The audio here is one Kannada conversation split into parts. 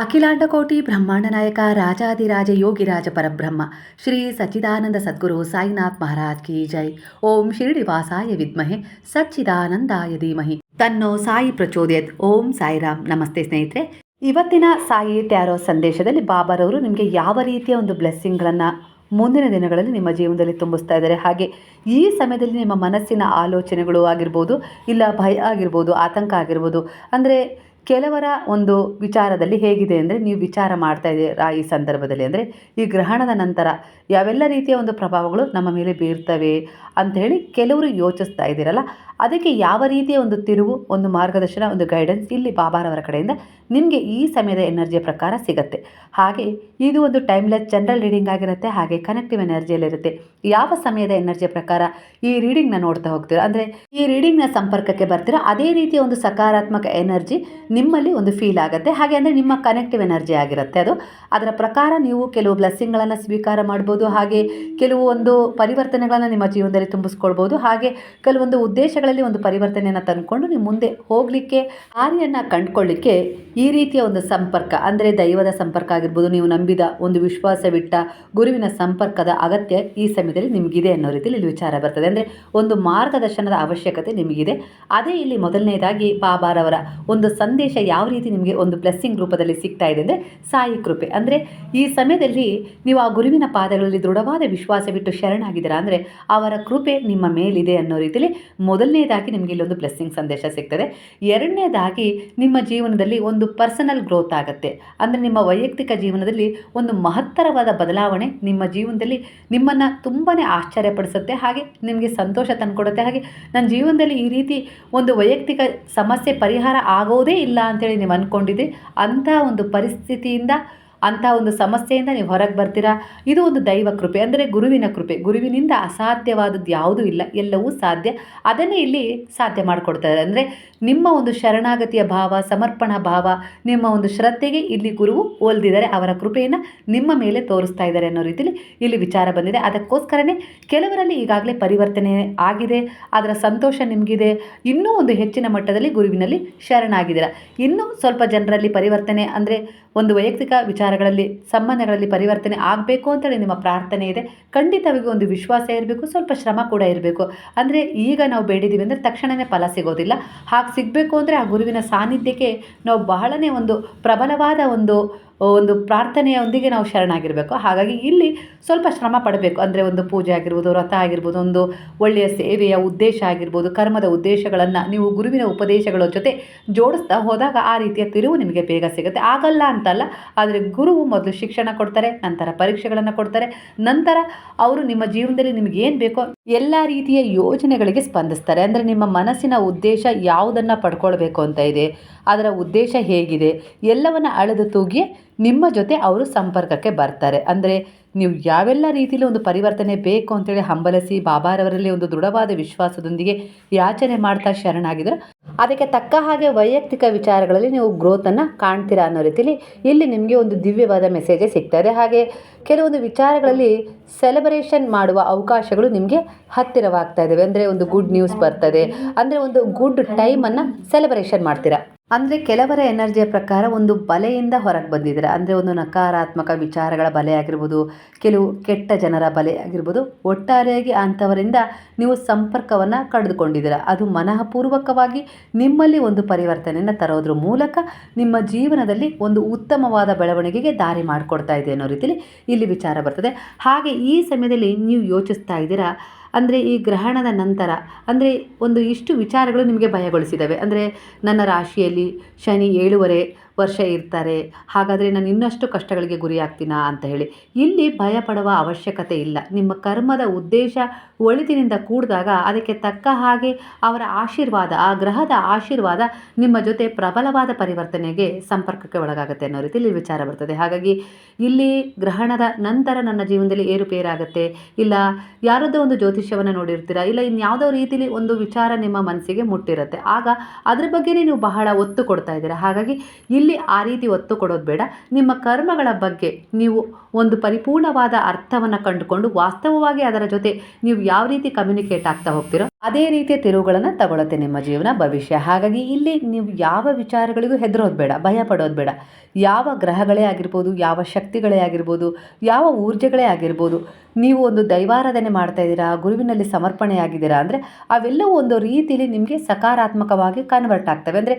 ಅಖಿಲಾಂಡಕೋಟಿ ಬ್ರಹ್ಮಾಂಡ ನಾಯಕ ರಾಜಾದಿರಾಜ ಯೋಗಿರಾಜ ಪರಬ್ರಹ್ಮ, ಶ್ರೀ ಸಚ್ಚಿದಾನಂದ ಸದ್ಗುರು ಸಾಯಿನಾಥ್ ಮಹಾರಾಜ್ ಕಿ ಜೈ. ಓಂ ಶಿರಡಿವಾಸಾಯ ವಿದ್ಮಹೆ, ಸಚ್ಚಿದಾನಂದಾಯ ಧೀಮಹಿ. ತನ್ನೋ ಸಾಯಿ ಪ್ರಚೋದಯತ್. ಓಂ ಸಾಯಿರಾಮ್. ನಮಸ್ತೆ ಸ್ನೇಹಿತರೆ. ಇವತ್ತಿನ ಸಾಯಿ ಟ್ಯಾರೋ ಸಂದೇಶದಲ್ಲಿ ಬಾಬಾರವರು ನಿಮಗೆ ಯಾವ ರೀತಿಯ ಒಂದು ಬ್ಲೆಸ್ಸಿಂಗ್ಗಳನ್ನು ಮುಂದಿನ ದಿನಗಳಲ್ಲಿ ನಿಮ್ಮ ಜೀವನದಲ್ಲಿ ತುಂಬಿಸ್ತಾ ಇದ್ದಾರೆ? ಹಾಗೆ ಈ ಸಮಯದಲ್ಲಿ ನಿಮ್ಮ ಮನಸ್ಸಿನ ಆಲೋಚನೆಗಳು ಆಗಿರ್ಬೋದು, ಇಲ್ಲ ಭಯ ಆಗಿರ್ಬೋದು, ಆತಂಕ ಆಗಿರ್ಬೋದು, ಅಂದರೆ ಕೆಲವರ ಒಂದು ವಿಚಾರದಲ್ಲಿ ಹೇಗಿದೆ ಅಂದರೆ ನೀವು ವಿಚಾರ ಮಾಡ್ತಾ ಇದ್ದೀರಾ ಈ ಸಂದರ್ಭದಲ್ಲಿ ಅಂದರೆ ಈ ಗ್ರಹಣದ ನಂತರ ಯಾವೆಲ್ಲ ರೀತಿಯ ಒಂದು ಪ್ರಭಾವಗಳು ನಮ್ಮ ಮೇಲೆ ಬೀರ್ತವೆ ಅಂಥೇಳಿ ಕೆಲವರು ಯೋಚಿಸ್ತಾ ಇದ್ದೀರಲ್ಲ? ಅದಕ್ಕೆ ಯಾವ ರೀತಿಯ ಒಂದು ತಿರುವು, ಒಂದು ಮಾರ್ಗದರ್ಶನ, ಒಂದು ಗೈಡೆನ್ಸ್ ಇಲ್ಲಿ ಬಾಬಾರವರ ಕಡೆಯಿಂದ ನಿಮಗೆ ಈ ಸಮಯದ ಎನರ್ಜಿಯ ಪ್ರಕಾರ ಸಿಗುತ್ತೆ. ಹಾಗೆ ಇದು ಒಂದು ಟೈಮ್ಲೆಸ್ ಜನರಲ್ ರೀಡಿಂಗ್ ಆಗಿರುತ್ತೆ, ಹಾಗೆ ಕನೆಕ್ಟಿವ್ ಎನರ್ಜಿಯಲ್ಲಿರುತ್ತೆ ಯಾವ ಸಮಯದ ಎನರ್ಜಿಯ ಪ್ರಕಾರ ಈ ರೀಡಿಂಗ್ನ ನೋಡ್ತಾ ಹೋಗ್ತೀರಾ? ಅಂದರೆ ಈ ರೀಡಿಂಗ್ನ ಸಂಪರ್ಕಕ್ಕೆ ಬರ್ತೀರಾ? ಅದೇ ರೀತಿಯ ಒಂದು ಸಕಾರಾತ್ಮಕ ಎನರ್ಜಿ ನಿಮ್ಮಲ್ಲಿ ಒಂದು ಫೀಲ್ ಆಗುತ್ತೆ. ಹಾಗೆ ಅಂದರೆ ನಿಮ್ಮ ಕನೆಕ್ಟಿವ್ ಎನರ್ಜಿ ಆಗಿರುತ್ತೆ ಅದು. ಅದರ ಪ್ರಕಾರ ನೀವು ಕೆಲವು ಬ್ಲೆಸ್ಸಿಂಗ್ಗಳನ್ನು ಸ್ವೀಕಾರ ಮಾಡ್ಬೋದು. ಹಾಗೆ ಕೆಲವು ಒಂದು ಪರಿವರ್ತನೆಗಳನ್ನು ನಿಮ್ಮ ಜೀವನದಲ್ಲಿ ತುಂಬಿಸ್ಕೊಳ್ಬೋದು. ಹಾಗೆ ಕೆಲವೊಂದು ಉದ್ದೇಶಗಳಲ್ಲಿ ಒಂದು ಪರಿವರ್ತನೆಯನ್ನು ತಂದುಕೊಂಡು ನೀವು ಮುಂದೆ ಹೋಗಲಿಕ್ಕೆ ಹಾನಿಯನ್ನು ಕಂಡುಕೊಳ್ಳಿಕ್ಕೆ ಈ ರೀತಿಯ ಒಂದು ಸಂಪರ್ಕ, ಅಂದರೆ ದೈವದ ಸಂಪರ್ಕ ಆಗಿರ್ಬೋದು, ನೀವು ನಂಬಿದ ಒಂದು ವಿಶ್ವಾಸವಿಟ್ಟ ಗುರುವಿನ ಸಂಪರ್ಕದ ಅಗತ್ಯ ಈ ಸಮಯದಲ್ಲಿ ನಿಮಗಿದೆ ಅನ್ನೋ ರೀತಿಯಲ್ಲಿ ಇಲ್ಲಿ ವಿಚಾರ ಬರ್ತದೆ. ಅಂದರೆ ಒಂದು ಮಾರ್ಗದರ್ಶನದ ಅವಶ್ಯಕತೆ ನಿಮಗಿದೆ. ಅದೇ ಇಲ್ಲಿ ಮೊದಲನೇದಾಗಿ ಬಾಬಾರವರ ಒಂದು ಸಂದೇಶ ಯಾವ ರೀತಿ ನಿಮಗೆ ಒಂದು ಬ್ಲೆಸ್ಸಿಂಗ್ ರೂಪದಲ್ಲಿ ಸಿಗ್ತಾ ಇದೆ ಅಂದರೆ ಸಾಯಿ ಕೃಪೆ. ಅಂದರೆ ಈ ಸಮಯದಲ್ಲಿ ನೀವು ಆ ಗುರುವಿನ ಪಾದಗಳಲ್ಲಿ ದೃಢವಾದ ವಿಶ್ವಾಸವಿಟ್ಟು ಶರಣಾಗಿದ್ದೀರಾ ಅಂದರೆ ಅವರ ನಿಮ್ಮ ಮೇಲಿದೆ ಅನ್ನೋ ರೀತಿಯಲ್ಲಿ ಮೊದಲನೇದಾಗಿ ನಿಮಗೆ ಇಲ್ಲೊಂದು ಬ್ಲೆಸ್ಸಿಂಗ್ ಸಂದೇಶ ಸಿಗ್ತದೆ. ಎರಡನೇದಾಗಿ ನಿಮ್ಮ ಜೀವನದಲ್ಲಿ ಒಂದು ಪರ್ಸನಲ್ ಗ್ರೋತ್ ಆಗುತ್ತೆ. ಅಂದರೆ ನಿಮ್ಮ ವೈಯಕ್ತಿಕ ಜೀವನದಲ್ಲಿ ಒಂದು ಮಹತ್ತರವಾದ ಬದಲಾವಣೆ ನಿಮ್ಮ ಜೀವನದಲ್ಲಿ ನಿಮ್ಮನ್ನು ತುಂಬಾ ಆಶ್ಚರ್ಯಪಡಿಸುತ್ತೆ. ಹಾಗೆ ನಿಮಗೆ ಸಂತೋಷ ತಂದುಕೊಡುತ್ತೆ. ಹಾಗೆ ನನ್ನ ಜೀವನದಲ್ಲಿ ಈ ರೀತಿ ಒಂದು ವೈಯಕ್ತಿಕ ಸಮಸ್ಯೆ ಪರಿಹಾರ ಆಗೋದೇ ಇಲ್ಲ ಅಂತೇಳಿ ನೀವು ಅಂದ್ಕೊಂಡಿದ್ದೆ ಅಂಥ ಒಂದು ಪರಿಸ್ಥಿತಿಯಿಂದ ಅಂಥ ಒಂದು ಸಮಸ್ಯೆಯಿಂದ ನೀವು ಹೊರಗೆ ಬರ್ತೀರಾ? ಇದು ಒಂದು ದೈವ ಕೃಪೆ, ಅಂದರೆ ಗುರುವಿನ ಕೃಪೆ. ಗುರುವಿನಿಂದ ಅಸಾಧ್ಯವಾದದ್ದು ಯಾವುದೂ ಇಲ್ಲ, ಎಲ್ಲವೂ ಸಾಧ್ಯ. ಅದನ್ನೇ ಇಲ್ಲಿ ಸಾಧ್ಯ ಮಾಡಿಕೊಡ್ತಾರೆ. ಅಂದರೆ ನಿಮ್ಮ ಒಂದು ಶರಣಾಗತಿಯ ಭಾವ, ಸಮರ್ಪಣಾ ಭಾವ, ನಿಮ್ಮ ಒಂದು ಶ್ರದ್ಧೆಗೆ ಇಲ್ಲಿ ಗುರುವು ಒಲ್ದಿದ್ದಾರೆ ಅವರ ಕೃಪೆಯನ್ನು ನಿಮ್ಮ ಮೇಲೆ ತೋರಿಸ್ತಾ ಇದ್ದಾರೆ ಅನ್ನೋ ರೀತಿಯಲ್ಲಿ ಇಲ್ಲಿ ವಿಚಾರ ಬಂದಿದೆ. ಅದಕ್ಕೋಸ್ಕರನೇ ಕೆಲವರಲ್ಲಿ ಈಗಾಗಲೇ ಪರಿವರ್ತನೆ ಆಗಿದೆ, ಅದರ ಸಂತೋಷ ನಿಮಗಿದೆ. ಇನ್ನೂ ಒಂದು ಹೆಚ್ಚಿನ ಮಟ್ಟದಲ್ಲಿ ಗುರುವಿನಲ್ಲಿ ಶರಣಾಗಿದ್ದೀರಾ. ಇನ್ನೂ ಸ್ವಲ್ಪ ಜನರಲ್ಲಿ ಪರಿವರ್ತನೆ, ಅಂದರೆ ಒಂದು ವೈಯಕ್ತಿಕ ವಿಚಾರಗಳಲ್ಲಿ ಸಂಬಂಧಗಳಲ್ಲಿ ಪರಿವರ್ತನೆ ಆಗಬೇಕು ಅಂತೇಳಿ ನಿಮ್ಮ ಪ್ರಾರ್ಥನೆ ಇದೆ. ಖಂಡಿತವಾಗಿ ಒಂದು ವಿಶ್ವಾಸ ಇರಬೇಕು, ಸ್ವಲ್ಪ ಶ್ರಮ ಕೂಡ ಇರಬೇಕು. ಅಂದರೆ ಈಗ ನಾವು ಬೇಡಿದ್ದೀವಿ ಅಂದರೆ ತಕ್ಷಣವೇ ಫಲ ಸಿಗೋದಿಲ್ಲ. ಹಾಗೆ ಸಿಗಬೇಕು ಅಂದರೆ ಆ ಗುರುವಿನ ಸಾನ್ನಿಧ್ಯಕ್ಕೆ ನಾವು ಬಹಳನೇ ಒಂದು ಪ್ರಬಲವಾದ ಒಂದು ಒಂದು ಪ್ರಾರ್ಥನೆಯೊಂದಿಗೆ ನಾವು ಶರಣಾಗಿರಬೇಕು. ಹಾಗಾಗಿ ಇಲ್ಲಿ ಸ್ವಲ್ಪ ಶ್ರಮ ಪಡಬೇಕು. ಅಂದರೆ ಒಂದು ಪೂಜೆ ಆಗಿರ್ಬೋದು, ವ್ರತ ಆಗಿರ್ಬೋದು, ಒಂದು ಒಳ್ಳೆಯ ಸೇವೆಯ ಉದ್ದೇಶ ಆಗಿರ್ಬೋದು, ಕರ್ಮದ ಉದ್ದೇಶಗಳನ್ನು ನೀವು ಗುರುವಿನ ಉಪದೇಶಗಳ ಜೊತೆ ಜೋಡಿಸ್ತಾ ಹೋದಾಗ ಆ ರೀತಿಯ ತಿರುವು ನಿಮಗೆ ಬೇಗ ಸಿಗುತ್ತೆ. ಆಗಲ್ಲ ಅಂತಲ್ಲ, ಆದರೆ ಗುರುವು ಮೊದಲು ಶಿಕ್ಷಣ ಕೊಡ್ತಾರೆ, ನಂತರ ಪರೀಕ್ಷೆಗಳನ್ನು ಕೊಡ್ತಾರೆ, ನಂತರ ಅವರು ನಿಮ್ಮ ಜೀವನದಲ್ಲಿ ನಿಮಗೆ ಏನು ಬೇಕೋ ಎಲ್ಲ ರೀತಿಯ ಯೋಜನೆಗಳಿಗೆ ಸ್ಪಂದಿಸ್ತಾರೆ. ಅಂದರೆ ನಿಮ್ಮ ಮನಸ್ಸಿನ ಉದ್ದೇಶ ಯಾವುದನ್ನು ಪಡ್ಕೊಳ್ಬೇಕು ಅಂತ ಇದೆ. ಅದರ ಉದ್ದೇಶ ಹೇಗಿದೆ? ಎಲ್ಲವನ್ನು ಅಳೆದು ತೂಗಿ ನಿಮ್ಮ ಜೊತೆ ಅವರು ಸಂಪರ್ಕಕ್ಕೆ ಬರ್ತಾರೆ. ಅಂದರೆ ನೀವು ಯಾವೆಲ್ಲ ರೀತಿಯಲ್ಲಿ ಒಂದು ಪರಿವರ್ತನೆ ಬೇಕು ಅಂತೇಳಿ ಹಂಬಲಿಸಿ ಬಾಬಾರವರಲ್ಲಿ ಒಂದು ದೃಢವಾದ ವಿಶ್ವಾಸದೊಂದಿಗೆ ಯಾಚನೆ ಮಾಡ್ತಾ ಶರಣಾಗಿದ್ರು, ಅದಕ್ಕೆ ತಕ್ಕ ಹಾಗೆ ವೈಯಕ್ತಿಕ ವಿಚಾರಗಳಲ್ಲಿ ನೀವು ಗ್ರೋತನ್ನು ಕಾಣ್ತೀರಾ ಅನ್ನೋ ರೀತಿಯಲ್ಲಿ ಇಲ್ಲಿ ನಿಮಗೆ ಒಂದು ದಿವ್ಯವಾದ ಮೆಸೇಜೇ ಸಿಗ್ತದೆ. ಹಾಗೆ ಕೆಲವೊಂದು ವಿಚಾರಗಳಲ್ಲಿ ಸೆಲೆಬ್ರೇಷನ್ ಮಾಡುವ ಅವಕಾಶಗಳು ನಿಮಗೆ ಹತ್ತಿರವಾಗ್ತಾ ಇದ್ದಾವೆ ಅಂದರೆ ಒಂದು ಗುಡ್ ನ್ಯೂಸ್ ಬರ್ತದೆ. ಅಂದರೆ ಒಂದು ಗುಡ್ ಟೈಮನ್ನು ಸೆಲೆಬ್ರೇಷನ್ ಮಾಡ್ತೀರಾ? ಅಂದರೆ ಕೆಲವರ ಎನರ್ಜಿಯ ಪ್ರಕಾರ ಒಂದು ಬಲೆಯಿಂದ ಹೊರಗೆ ಬಂದಿದ್ದಾರೆ. ಅಂದರೆ ಒಂದು ನಕಾರಾತ್ಮಕ ವಿಚಾರಗಳ ಬಲೆ ಆಗಿರ್ಬೋದು, ಕೆಲವು ಕೆಟ್ಟ ಜನರ ಬಲೆ ಆಗಿರ್ಬೋದು, ಒಟ್ಟಾರೆಯಾಗಿ ಅಂಥವರಿಂದ ನೀವು ಸಂಪರ್ಕವನ್ನು ಕಳೆದುಕೊಂಡಿದ್ದೀರ ಅದು ಮನಃಪೂರ್ವಕವಾಗಿ ನಿಮ್ಮಲ್ಲಿ ಒಂದು ಪರಿವರ್ತನೆಯನ್ನು ತರೋದ್ರ ಮೂಲಕ ನಿಮ್ಮ ಜೀವನದಲ್ಲಿ ಒಂದು ಉತ್ತಮವಾದ ಬೆಳವಣಿಗೆಗೆ ದಾರಿ ಮಾಡಿಕೊಡ್ತಾ ಇದೆ ಅನ್ನೋ ರೀತಿಯಲ್ಲಿ ಇಲ್ಲಿ ವಿಚಾರ ಬರ್ತದೆ. ಹಾಗೆ ಈ ಸಮಯದಲ್ಲಿ ನೀವು ಯೋಚಿಸ್ತಾ ಇದ್ದೀರಾ ಅಂದರೆ ಈ ಗ್ರಹಣದ ನಂತರ, ಅಂದರೆ ಒಂದು ಇಷ್ಟು ವಿಚಾರಗಳು ನಿಮಗೆ ಭಯಗೊಳಿಸಿದ್ದಾವೆ ಅಂದರೆ ನನ್ನ ರಾಶಿಯಲ್ಲಿ ಶನಿ ಏಳುವರೆ ವರ್ಷ ಇರ್ತಾರೆ. ಹಾಗಾದರೆ ನಾನು ಇನ್ನಷ್ಟು ಕಷ್ಟಗಳಿಗೆ ಗುರಿಯಾಗ್ತೀನಾ ಅಂತ ಹೇಳಿ. ಇಲ್ಲಿ ಭಯಪಡುವ ಅವಶ್ಯಕತೆ ಇಲ್ಲ. ನಿಮ್ಮ ಕರ್ಮದ ಉದ್ದೇಶ ಒಳಿತಿನಿಂದ ಕೂಡಿದಾಗ ಅದಕ್ಕೆ ತಕ್ಕ ಹಾಗೆ ಅವರ ಆಶೀರ್ವಾದ, ಆ ಗ್ರಹದ ಆಶೀರ್ವಾದ ನಿಮ್ಮ ಜೊತೆ ಪ್ರಬಲವಾದ ಪರಿವರ್ತನೆಗೆ ಸಂಪರ್ಕಕ್ಕೆ ಒಳಗಾಗುತ್ತೆ ಅನ್ನೋ ರೀತಿಯಲ್ಲಿ ವಿಚಾರ ಬರ್ತದೆ. ಹಾಗಾಗಿ ಇಲ್ಲಿ ಗ್ರಹಣದ ನಂತರ ನನ್ನ ಜೀವನದಲ್ಲಿ ಏರುಪೇರಾಗುತ್ತೆ. ಇಲ್ಲ, ಯಾರದ್ದೋ ಒಂದು ಜ್ಯೋತಿಷ್ಯವನ್ನು ನೋಡಿರ್ತೀರಾ? ಇಲ್ಲ, ಇನ್ಯಾವುದೋ ರೀತಿಯಲ್ಲಿ ಒಂದು ವಿಚಾರ ನಿಮ್ಮ ಮನಸ್ಸಿಗೆ ಮುಟ್ಟಿರುತ್ತೆ. ಆಗ ಅದ್ರ ಬಗ್ಗೆನೇ ನೀವು ಬಹಳ ಒತ್ತು ಕೊಡ್ತಾ ಇದ್ದೀರಾ? ಹಾಗಾಗಿ ಇಲ್ಲಿ ಆ ರೀತಿ ಒತ್ತು ಕೊಡೋದು ಬೇಡ. ನಿಮ್ಮ ಕರ್ಮಗಳ ಬಗ್ಗೆ ನೀವು ಒಂದು ಪರಿಪೂರ್ಣವಾದ ಅರ್ಥವನ್ನು ಕಂಡುಕೊಂಡು ವಾಸ್ತವವಾಗಿ ಅದರ ಜೊತೆ ನೀವು ಯಾವ ರೀತಿ ಕಮ್ಯುನಿಕೇಟ್ ಆಗ್ತಾ ಹೋಗ್ತೀರೋ ಅದೇ ರೀತಿಯ ತಿರುವುಗಳನ್ನು ತಗೊಳುತ್ತೆ ನಿಮ್ಮ ಜೀವನ, ಭವಿಷ್ಯ. ಹಾಗಾಗಿ ಇಲ್ಲಿ ನೀವು ಯಾವ ವಿಚಾರಗಳಿಗೂ ಹೆದರೋದು ಬೇಡ, ಭಯ ಪಡೋದು ಬೇಡ. ಯಾವ ಗ್ರಹಗಳೇ ಆಗಿರ್ಬೋದು, ಯಾವ ಶಕ್ತಿಗಳೇ ಆಗಿರ್ಬೋದು, ಯಾವ ಊರ್ಜೆಗಳೇ ಆಗಿರ್ಬೋದು, ನೀವು ಒಂದು ದೈವಾರಾಧನೆ ಮಾಡ್ತಾ ಇದ್ದೀರಾ, ಗುರುವಿನಲ್ಲಿ ಸಮರ್ಪಣೆ ಆಗಿದ್ದೀರಾ ಅಂದರೆ ಅವೆಲ್ಲವೂ ಒಂದು ರೀತಿಯಲ್ಲಿ ನಿಮಗೆ ಸಕಾರಾತ್ಮಕವಾಗಿ ಕನ್ವರ್ಟ್ ಆಗ್ತವೆ. ಅಂದರೆ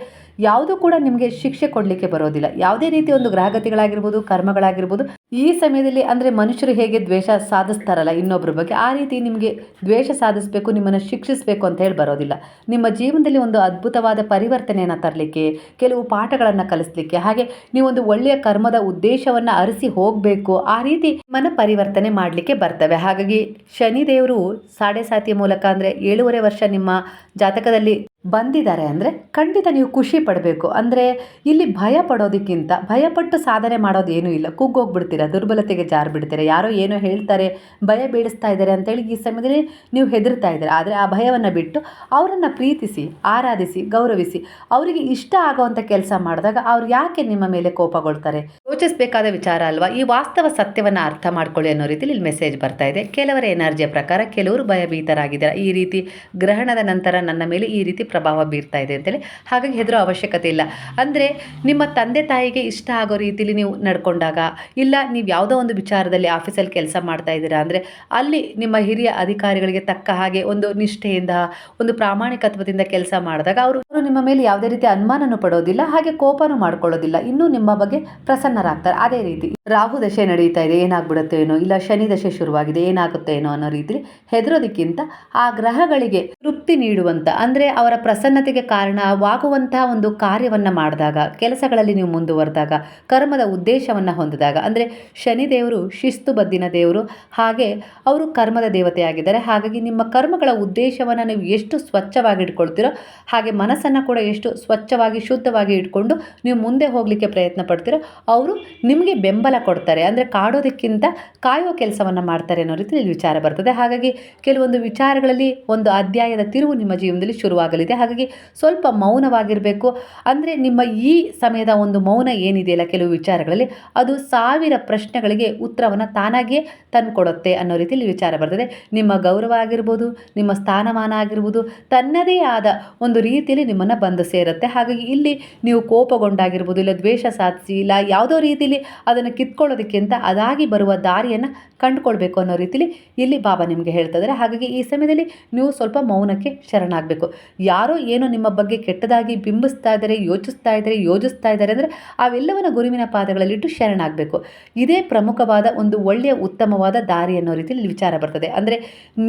ಯಾವುದೂ ಕೂಡ ನಿಮಗೆ ಶಿಕ್ಷೆ ಕೊಡಲಿಕ್ಕೆ ಬರೋದಿಲ್ಲ. ಯಾವುದೇ ರೀತಿ ಒಂದು ಗ್ರಹಗತಿಗಳಾಗಿರ್ಬೋದು, ಕರ್ಮಗಳಾಗಿರ್ಬೋದು ಈ ಸಮಯದಲ್ಲಿ ಅಂದರೆ ಮನುಷ್ಯರು ಹೇಗೆ ದ್ವೇಷ ಸಾಧಿಸ್ತಾರಲ್ಲ ಇನ್ನೊಬ್ಬರ ಬಗ್ಗೆ, ಆ ರೀತಿ ನಿಮಗೆ ದ್ವೇಷ ಸಾಧಿಸಬೇಕು, ನಿಮ್ಮನ್ನು ಶಿಕ್ಷಿಸಬೇಕು ಅಂತ ಹೇಳಿ ಬರೋದಿಲ್ಲ. ನಿಮ್ಮ ಜೀವನದಲ್ಲಿ ಒಂದು ಅದ್ಭುತವಾದ ಪರಿವರ್ತನೆಯನ್ನು ತರಲಿಕ್ಕೆ, ಕೆಲವು ಪಾಠಗಳನ್ನು ಕಲಿಸಲಿಕ್ಕೆ, ಹಾಗೆ ನೀವೊಂದು ಒಳ್ಳೆಯ ಕರ್ಮದ ಉದ್ದೇಶವನ್ನು ಅರಿಸಿ ಹೋಗಬೇಕು, ಆ ರೀತಿ ಮನ ಪರಿವರ್ತನೆ ಮಾಡಲಿಕ್ಕೆ ಬರ್ತವೆ. ಹಾಗಾಗಿ ಶನಿದೇವರು ಸಾಡೆ ಸಾತಿಯ ಮೂಲಕ ಅಂದರೆ ಏಳೂವರೆ ವರ್ಷ ನಿಮ್ಮ ಜಾತಕದಲ್ಲಿ ಬಂದಿದ್ದಾರೆ ಅಂದರೆ ಖಂಡಿತ ನೀವು ಖುಷಿ ಪಡಬೇಕು. ಅಂದರೆ ಇಲ್ಲಿ ಭಯ ಪಡೋದಕ್ಕಿಂತ, ಭಯಪಟ್ಟು ಸಾಧನೆ ಮಾಡೋದು ಏನೂ ಇಲ್ಲ. ಕುಗ್ಗೋಗ್ಬಿಡ್ತೀರ, ದುರ್ಬಲತೆಗೆ ಜಾರು ಬಿಡ್ತೀರ, ಯಾರೋ ಏನೋ ಹೇಳ್ತಾರೆ, ಭಯ ಬೀಳಿಸ್ತಾ ಇದ್ದಾರೆ ಅಂತೇಳಿ ಈ ಸಮಯದಲ್ಲಿ ನೀವು ಹೆದರ್ತಾ ಇದ್ದೀರ. ಆದರೆ ಆ ಭಯವನ್ನು ಬಿಟ್ಟು ಅವರನ್ನು ಪ್ರೀತಿಸಿ, ಆರಾಧಿಸಿ, ಗೌರವಿಸಿ, ಅವರಿಗೆ ಇಷ್ಟ ಆಗೋವಂಥ ಕೆಲಸ ಮಾಡಿದಾಗ ಅವ್ರು ಯಾಕೆ ನಿಮ್ಮ ಮೇಲೆ ಕೋಪಗೊಳ್ತಾರೆ? ಯೋಚಿಸಬೇಕಾದ ವಿಚಾರ ಅಲ್ವಾ? ಈ ವಾಸ್ತವ ಸತ್ಯವನ್ನು ಅರ್ಥ ಮಾಡ್ಕೊಳ್ಳಿ ಅನ್ನೋ ರೀತಿಯಲ್ಲಿ ಇಲ್ಲಿ ಮೆಸೇಜ್ ಬರ್ತಾ ಇದೆ. ಕೆಲವರ ಎನರ್ಜಿಯ ಪ್ರಕಾರ ಕೆಲವರು ಭಯಭೀತರಾಗಿದ್ದಾರೆ. ಈ ರೀತಿ ಗ್ರಹಣದ ನಂತರ ನನ್ನ ಮೇಲೆ ಈ ರೀತಿ ಪ್ರಭಾವ ಬೀರ್ತಾ ಇದೆ ಅಂತೇಳಿ ಹಾಗಾಗಿ ಹೆದರೋ ಅವಶ್ಯಕತೆ ಇಲ್ಲ. ಅಂದರೆ ನಿಮ್ಮ ತಂದೆ ತಾಯಿಗೆ ಇಷ್ಟ ಆಗೋ ರೀತಿಯಲ್ಲಿ ನೀವು ನಡ್ಕೊಂಡಾಗ ಇಲ್ಲ ನೀವು ಯಾವುದೋ ಒಂದು ವಿಚಾರದಲ್ಲಿ ಆಫೀಸಲ್ಲಿ ಕೆಲಸ ಮಾಡ್ತಾ ಇದ್ದೀರಾ ಅಂದರೆ ಅಲ್ಲಿ ನಿಮ್ಮ ಹಿರಿಯ ಅಧಿಕಾರಿಗಳಿಗೆ ತಕ್ಕ ಹಾಗೆ ಒಂದು ನಿಷ್ಠೆಯಿಂದ, ಒಂದು ಪ್ರಾಮಾಣಿಕತ್ವದಿಂದ ಕೆಲಸ ಮಾಡಿದಾಗ ಅವರು ನಿಮ್ಮ ಮೇಲೆ ಯಾವುದೇ ರೀತಿ ಅನುಮಾನನೂ ಪಡೋದಿಲ್ಲ, ಹಾಗೆ ಕೋಪನೂ ಮಾಡ್ಕೊಳ್ಳೋದಿಲ್ಲ. ಇನ್ನೂ ನಿಮ್ಮ ಬಗ್ಗೆ ಪ್ರಸನ್ನರಾಗ್ತಾರೆ. ಅದೇ ರೀತಿ ರಾಹು ದಶೆ ನಡೀತಾ ಇದೆ. ಏನಾಗ್ಬಿಡುತ್ತೆ ಏನೋ, ಇಲ್ಲ ಶನಿ ದಶೆ ಶುರುವಾಗಿದೆ, ಏನಾಗುತ್ತೆ ಏನೋ ಅನ್ನೋ ರೀತಿಲಿ ಹೆದರೋದಕ್ಕಿಂತ ಆ ಗ್ರಹಗಳಿಗೆ ತೃಪ್ತಿ ನೀಡುವಂಥ ಅಂದರೆ ಅವರ ಪ್ರಸನ್ನತೆಗೆ ಕಾರಣವಾಗುವಂತಹ ಒಂದು ಕಾರ್ಯವನ್ನು ಮಾಡಿದಾಗ, ಕೆಲಸಗಳಲ್ಲಿ ನೀವು ಮುಂದುವರೆದಾಗ, ಕರ್ಮದ ಉದ್ದೇಶವನ್ನು ಹೊಂದಿದಾಗ, ಅಂದರೆ ಶನಿದೇವರು ಶಿಸ್ತುಬದ್ದಿನ ದೇವರು, ಹಾಗೆ ಅವರು ಕರ್ಮದ ದೇವತೆಯಾಗಿದ್ದಾರೆ ಹಾಗಾಗಿ ನಿಮ್ಮ ಕರ್ಮಗಳ ಉದ್ದೇಶವನ್ನು ನೀವು ಎಷ್ಟು ಸ್ವಚ್ಛವಾಗಿ ಇಟ್ಕೊಳ್ತೀರೋ, ಹಾಗೆ ಮನಸ್ಸನ್ನು ಕೂಡ ಎಷ್ಟು ಸ್ವಚ್ಛವಾಗಿ, ಶುದ್ಧವಾಗಿ ಇಟ್ಕೊಂಡು ನೀವು ಮುಂದೆ ಹೋಗಲಿಕ್ಕೆ ಪ್ರಯತ್ನ ಪಡ್ತೀರೋ, ಅವರು ನಿಮಗೆ ಬೆಂಬಲ ಕೊಡ್ತಾರೆ. ಅಂದರೆ ಕಾಡೋದಕ್ಕಿಂತ ಕಾಯುವ ಕೆಲಸವನ್ನು ಮಾಡ್ತಾರೆ ಅನ್ನೋ ರೀತಿ ಇಲ್ಲಿ ವಿಚಾರ ಬರ್ತದೆ. ಹಾಗಾಗಿ ಕೆಲವೊಂದು ವಿಚಾರಗಳಲ್ಲಿ ಒಂದು ಅಧ್ಯಾಯದ ತಿರುವು ನಿಮ್ಮ ಜೀವನದಲ್ಲಿ ಶುರುವಾಗಲಿದೆ. ಹಾಗಾಗಿ ಸ್ವಲ್ಪ ಮೌನವಾಗಿರಬೇಕು. ಅಂದರೆ ನಿಮ್ಮ ಈ ಸಮಯದ ಒಂದು ಮೌನ ಏನಿದೆಯಲ್ಲ ಕೆಲವು ವಿಚಾರಗಳಲ್ಲಿ, ಅದು ಸಾವಿರ ಪ್ರಶ್ನೆಗಳಿಗೆ ಉತ್ತರವನ್ನು ತಾನಾಗಿಯೇ ತಂದುಕೊಡುತ್ತೆ ಅನ್ನೋ ರೀತಿಯಲ್ಲಿ ವಿಚಾರ ಬರ್ತದೆ. ನಿಮ್ಮ ಗೌರವ ಆಗಿರ್ಬೋದು, ನಿಮ್ಮ ಸ್ಥಾನಮಾನ ಆಗಿರ್ಬೋದು, ತನ್ನದೇ ಆದ ಒಂದು ರೀತಿಯಲ್ಲಿ ನಿಮ್ಮನ್ನು ಬಂದು ಸೇರುತ್ತೆ. ಹಾಗಾಗಿ ಇಲ್ಲಿ ನೀವು ಕೋಪಗೊಂಡಾಗಿರ್ಬೋದು, ಇಲ್ಲ ದ್ವೇಷ ಸಾಧಿಸಿ, ಇಲ್ಲ ಯಾವುದೋ ರೀತಿಯಲ್ಲಿ ಅದನ್ನು ಕಿತ್ಕೊಳ್ಳೋದಕ್ಕಿಂತ ಅದಾಗಿ ಬರುವ ದಾರಿಯನ್ನು ಕಂಡುಕೊಳ್ಬೇಕು ಅನ್ನೋ ರೀತಿಯಲ್ಲಿ ಇಲ್ಲಿ ಬಾಬಾ ನಿಮಗೆ ಹೇಳ್ತಿದ್ದಾರೆ ಹಾಗಾಗಿ ಈ ಸಮಯದಲ್ಲಿ ನೀವು ಸ್ವಲ್ಪ ಮೌನಕ್ಕೆ ಶರಣಾಗಬೇಕು. ಯಾರೋ ಏನೋ ನಿಮ್ಮ ಬಗ್ಗೆ ಕೆಟ್ಟದಾಗಿ ಬಿಂಬಿಸ್ತಾ ಇದ್ದಾರೆ, ಯೋಚಿಸ್ತಾ ಇದ್ದಾರೆ, ಯೋಜಿಸ್ತಾ ಇದ್ದಾರೆ ಅಂದರೆ ಅವೆಲ್ಲವನ್ನು ಗುರುವಿನ ಪಾದಗಳಲ್ಲಿಟ್ಟು ಶರಣಾಗಬೇಕು ಇದೇ ಪ್ರಮುಖವಾದ ಒಂದು ಒಳ್ಳೆಯ ಉತ್ತಮವಾದ ದಾರಿ ಅನ್ನೋ ರೀತಿಯಲ್ಲಿ ವಿಚಾರ ಬರ್ತದೆ. ಅಂದರೆ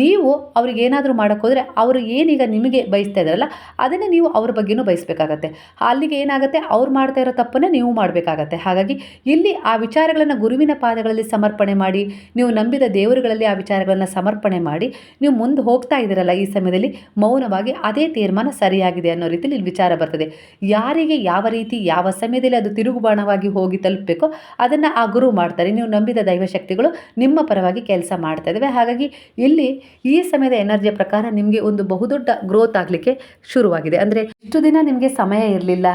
ನೀವು ಅವ್ರಿಗೆ ಏನಾದರೂ ಮಾಡೋಕ್ಕೋದ್ರೆ ಅವರು ಏನೀಗ ನಿಮಗೆ ಬಯಸ್ತಾ ಇದ್ದಾರಲ್ಲ, ಅದನ್ನೇ ನೀವು ಅವ್ರ ಬಗ್ಗೆನೂ ಬಯಸಬೇಕಾಗತ್ತೆ. ಅಲ್ಲಿಗೆ ಏನಾಗುತ್ತೆ? ಅವ್ರು ಮಾಡ್ತಾ ಇರೋ ತಪ್ಪನ್ನೇ ನೀವು ಮಾಡಬೇಕಾಗತ್ತೆ. ಹಾಗಾಗಿ ಇಲ್ಲಿ ಆ ವಿಚಾರಗಳನ್ನು ಗುರುವಿನ ಪಾದಗಳಲ್ಲಿ ಸಮರ್ಪಣೆ ಮಾಡಿ, ನೀವು ನಂಬಿದ ದೇವರುಗಳಲ್ಲಿ ಆ ವಿಚಾರಗಳನ್ನು ಸಮರ್ಪಣೆ ಮಾಡಿ, ನೀವು ಮುಂದೆ ಹೋಗ್ತಾ ಇದ್ದೀರಲ್ಲ ಈ ಸಮಯದಲ್ಲಿ, ಮೌನವಾಗಿ ಅದೇ ತೀರ್ಮಾನ ಸರಿಯಾಗಿದೆ ಅನ್ನೋ ರೀತಿಯಲ್ಲಿ ಇಲ್ಲಿ ವಿಚಾರ ಬರ್ತದೆ. ಯಾರಿಗೆ ಯಾವ ರೀತಿ, ಯಾವ ಸಮಯದಲ್ಲಿ ಅದು ತಿರುಗುಬಾಣವಾಗಿ ಹೋಗಿ ತಲುಪಬೇಕೋ ಅದನ್ನು ಆ ಗುರು ಮಾಡ್ತಾರೆ. ನೀವು ನಂಬಿದ ದೈವಶಕ್ತಿಗಳು ನಿಮ್ಮ ಪರವಾಗಿ ಕೆಲಸ ಮಾಡ್ತಾ ಇದ್ದಾವೆ ಹಾಗಾಗಿ ಇಲ್ಲಿ ಈ ಸಮಯದ ಎನರ್ಜಿಯ ಪ್ರಕಾರ ನಿಮಗೆ ಒಂದು ಬಹುದೊಡ್ಡ ಗ್ರೋತ್ ಆಗಲಿಕ್ಕೆ ಶುರುವಾಗಿದೆ. ಅಂದರೆ ಇಷ್ಟು ದಿನ ನಿಮಗೆ ಸಮಯ ಇರಲಿಲ್ಲ,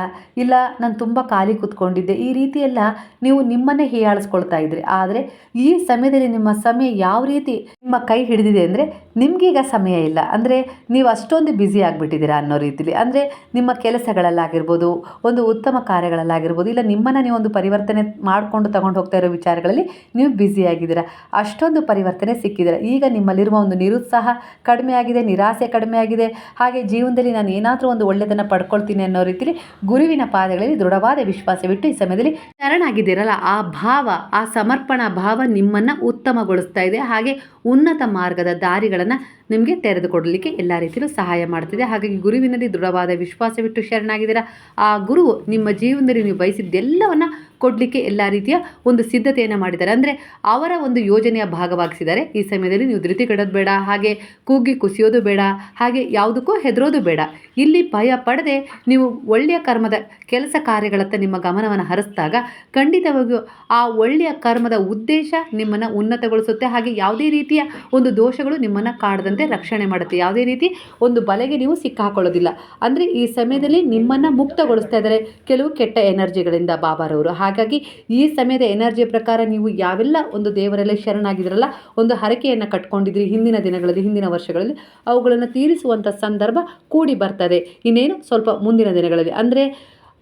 ಇಲ್ಲ ನಾನು ತುಂಬ ಖಾಲಿ ಕೂತ್ಕೊಂಡಿದ್ದೆ, ಈ ರೀತಿಯೆಲ್ಲ ನೀವು ನಿಮ್ಮನ್ನೇ ಹೀಯಾಳಿಸ್ಕೊಳ್ತಾ ಇದ್ರಿ. ಆದರೆ ಈ ಸಮಯದಲ್ಲಿ ನಿಮ್ಮ ಸಮಯ ಯಾವ ರೀತಿ ನಿಮ್ಮ ಕೈ ಹಿಡಿದಿದೆ ಅಂದರೆ ನಿಮಗೀಗ ಸಮಯ ಇಲ್ಲ. ಅಂದರೆ ನೀವು ಅಷ್ಟೊಂದು ಬ್ಯುಸಿ ಆಗಿಬಿಟ್ಟಿದ್ದೀರಾ. ಅನ್ನೋ ರೀತಿಲಿ. ಅಂದರೆ ನಿಮ್ಮ ಕೆಲಸಗಳಲ್ಲಾಗಿರ್ಬೋದು, ಒಂದು ಉತ್ತಮ ಕಾರ್ಯಗಳಲ್ಲಾಗಿರ್ಬೋದು, ಇಲ್ಲ ನಿಮ್ಮನ್ನು ನೀವು ಒಂದು ಪರಿವರ್ತನೆ ಮಾಡಿಕೊಂಡು ತಗೊಂಡು ಹೋಗ್ತಾ ಇರೋ ವಿಚಾರಗಳಲ್ಲಿ ನೀವು ಬ್ಯುಸಿ ಆಗಿದ್ದೀರಾ. ಅಷ್ಟೊಂದು ಪರಿವರ್ತನೆ ಸಿಕ್ಕಿದ್ದೀರ ಈಗ ನಿಮ್ಮಲ್ಲಿರುವ ಒಂದು ನಿರುತ್ಸಾಹ ಕಡಿಮೆ ಆಗಿದೆ, ನಿರಾಸೆ ಕಡಿಮೆ ಆಗಿದೆ. ಹಾಗೆ ಜೀವನದಲ್ಲಿ ನಾನು ಏನಾದರೂ ಒಂದು ಒಳ್ಳೆಯದನ್ನು ಪಡ್ಕೊಳ್ತೀನಿ ಅನ್ನೋ ರೀತಿಲಿ ಗುರುವಿನ ಪಾದಗಳಲ್ಲಿ ದೃಢವಾದ ವಿಶ್ವಾಸವಿಟ್ಟು ಈ ಸಮಯದಲ್ಲಿ ಶರಣಾಗಿದ್ದೀರಲ್ಲ. ಆ ಭಾವ, ಆ ಸಮರ್ಪಣಾ ಭಾವ ನಿಮ್ಮನ್ನು ಉತ್ತಮಗೊಳಿಸ್ತಾ ಇದೆ. ಹಾಗೆ ಉನ್ನತ ಮಾರ್ಗದ ದಾರಿಗಳನ್ನು ನಿಮಗೆ ತೆರೆದುಕೊಡಲಿಕ್ಕೆ ಎಲ್ಲ ರೀತಿಯಲ್ಲೂ ಸಹಾಯ ಮಾಡ್ತಿದೆ. ಹಾಗಾಗಿ ಗುರುವಿನಲ್ಲಿ ದೃಢವಾದ ವಿಶ್ವಾಸವಿಟ್ಟು ಶರಣಾಗಿದ್ದೀರಾ? ಆ ಗುರು ನಿಮ್ಮ ಜೀವನದಲ್ಲಿ ನೀವು ಬಯಸಿದ್ದೆಲ್ಲವನ್ನು ಕೊಡಲಿಕ್ಕೆ ಎಲ್ಲ ರೀತಿಯ ಒಂದು ಸಿದ್ಧತೆಯನ್ನು ಮಾಡಿದ್ದಾರೆ. ಅಂದರೆ ಅವರ ಒಂದು ಯೋಜನೆಯ ಭಾಗವಾಗಿಸಿದ್ದಾರೆ. ಈ ಸಮಯದಲ್ಲಿ ನೀವು ಧೃತಿ ಕೆಡೋದು ಬೇಡ, ಹಾಗೆ ಕೂಗಿ ಕುಸಿಯೋದು ಬೇಡ, ಹಾಗೆ ಯಾವುದಕ್ಕೂ ಹೆದರೋದು ಬೇಡ. ಇಲ್ಲಿ ಭಯ ಪಡದೆ ನೀವು ಒಳ್ಳೆಯ ಕರ್ಮದ ಕೆಲಸ ಕಾರ್ಯಗಳತ್ತ ನಿಮ್ಮ ಗಮನವನ್ನು ಹರಿಸಿದಾಗ ಖಂಡಿತವಾಗಿಯೂ ಆ ಒಳ್ಳೆಯ ಕರ್ಮದ ಉದ್ದೇಶ ನಿಮ್ಮನ್ನು ಉನ್ನತಗೊಳಿಸುತ್ತೆ. ಹಾಗೆ ಯಾವುದೇ ರೀತಿಯ ಒಂದು ದೋಷಗಳು ನಿಮ್ಮನ್ನು ಕಾಡದಂತೆ ರಕ್ಷಣೆ ಮಾಡುತ್ತೆ. ಯಾವುದೇ ರೀತಿ ಒಂದು ಬಲೆಗೆ ನೀವು ಸಿಕ್ಕಾಕೊಳ್ಳೋದಿಲ್ಲ. ಅಂದರೆ ಈ ಸಮಯದಲ್ಲಿ ನಿಮ್ಮನ್ನು ಮುಕ್ತಗೊಳಿಸ್ತಾ ಇದ್ದಾರೆ ಕೆಲವು ಕೆಟ್ಟ ಎನರ್ಜಿಗಳಿಂದ ಬಾಬಾರವರು. ಹಾಗಾಗಿ ಈ ಸಮಯದ ಎನರ್ಜಿ ಪ್ರಕಾರ ನೀವು ಯಾವೆಲ್ಲ ಒಂದು ದೇವರಲ್ಲೇ ಶರಣಾಗಿದ್ರಲ್ಲ ಒಂದು ಹರಕೆಯನ್ನು ಕಟ್ಕೊಂಡಿದ್ರಿ ಹಿಂದಿನ ದಿನಗಳಲ್ಲಿ, ಹಿಂದಿನ ವರ್ಷಗಳಲ್ಲಿ, ಅವುಗಳನ್ನು ತೀರಿಸುವಂಥ ಸಂದರ್ಭ ಕೂಡಿ ಬರ್ತದೆ. ಇನ್ನೇನು ಸ್ವಲ್ಪ ಮುಂದಿನ ದಿನಗಳಲ್ಲಿ. ಅಂದರೆ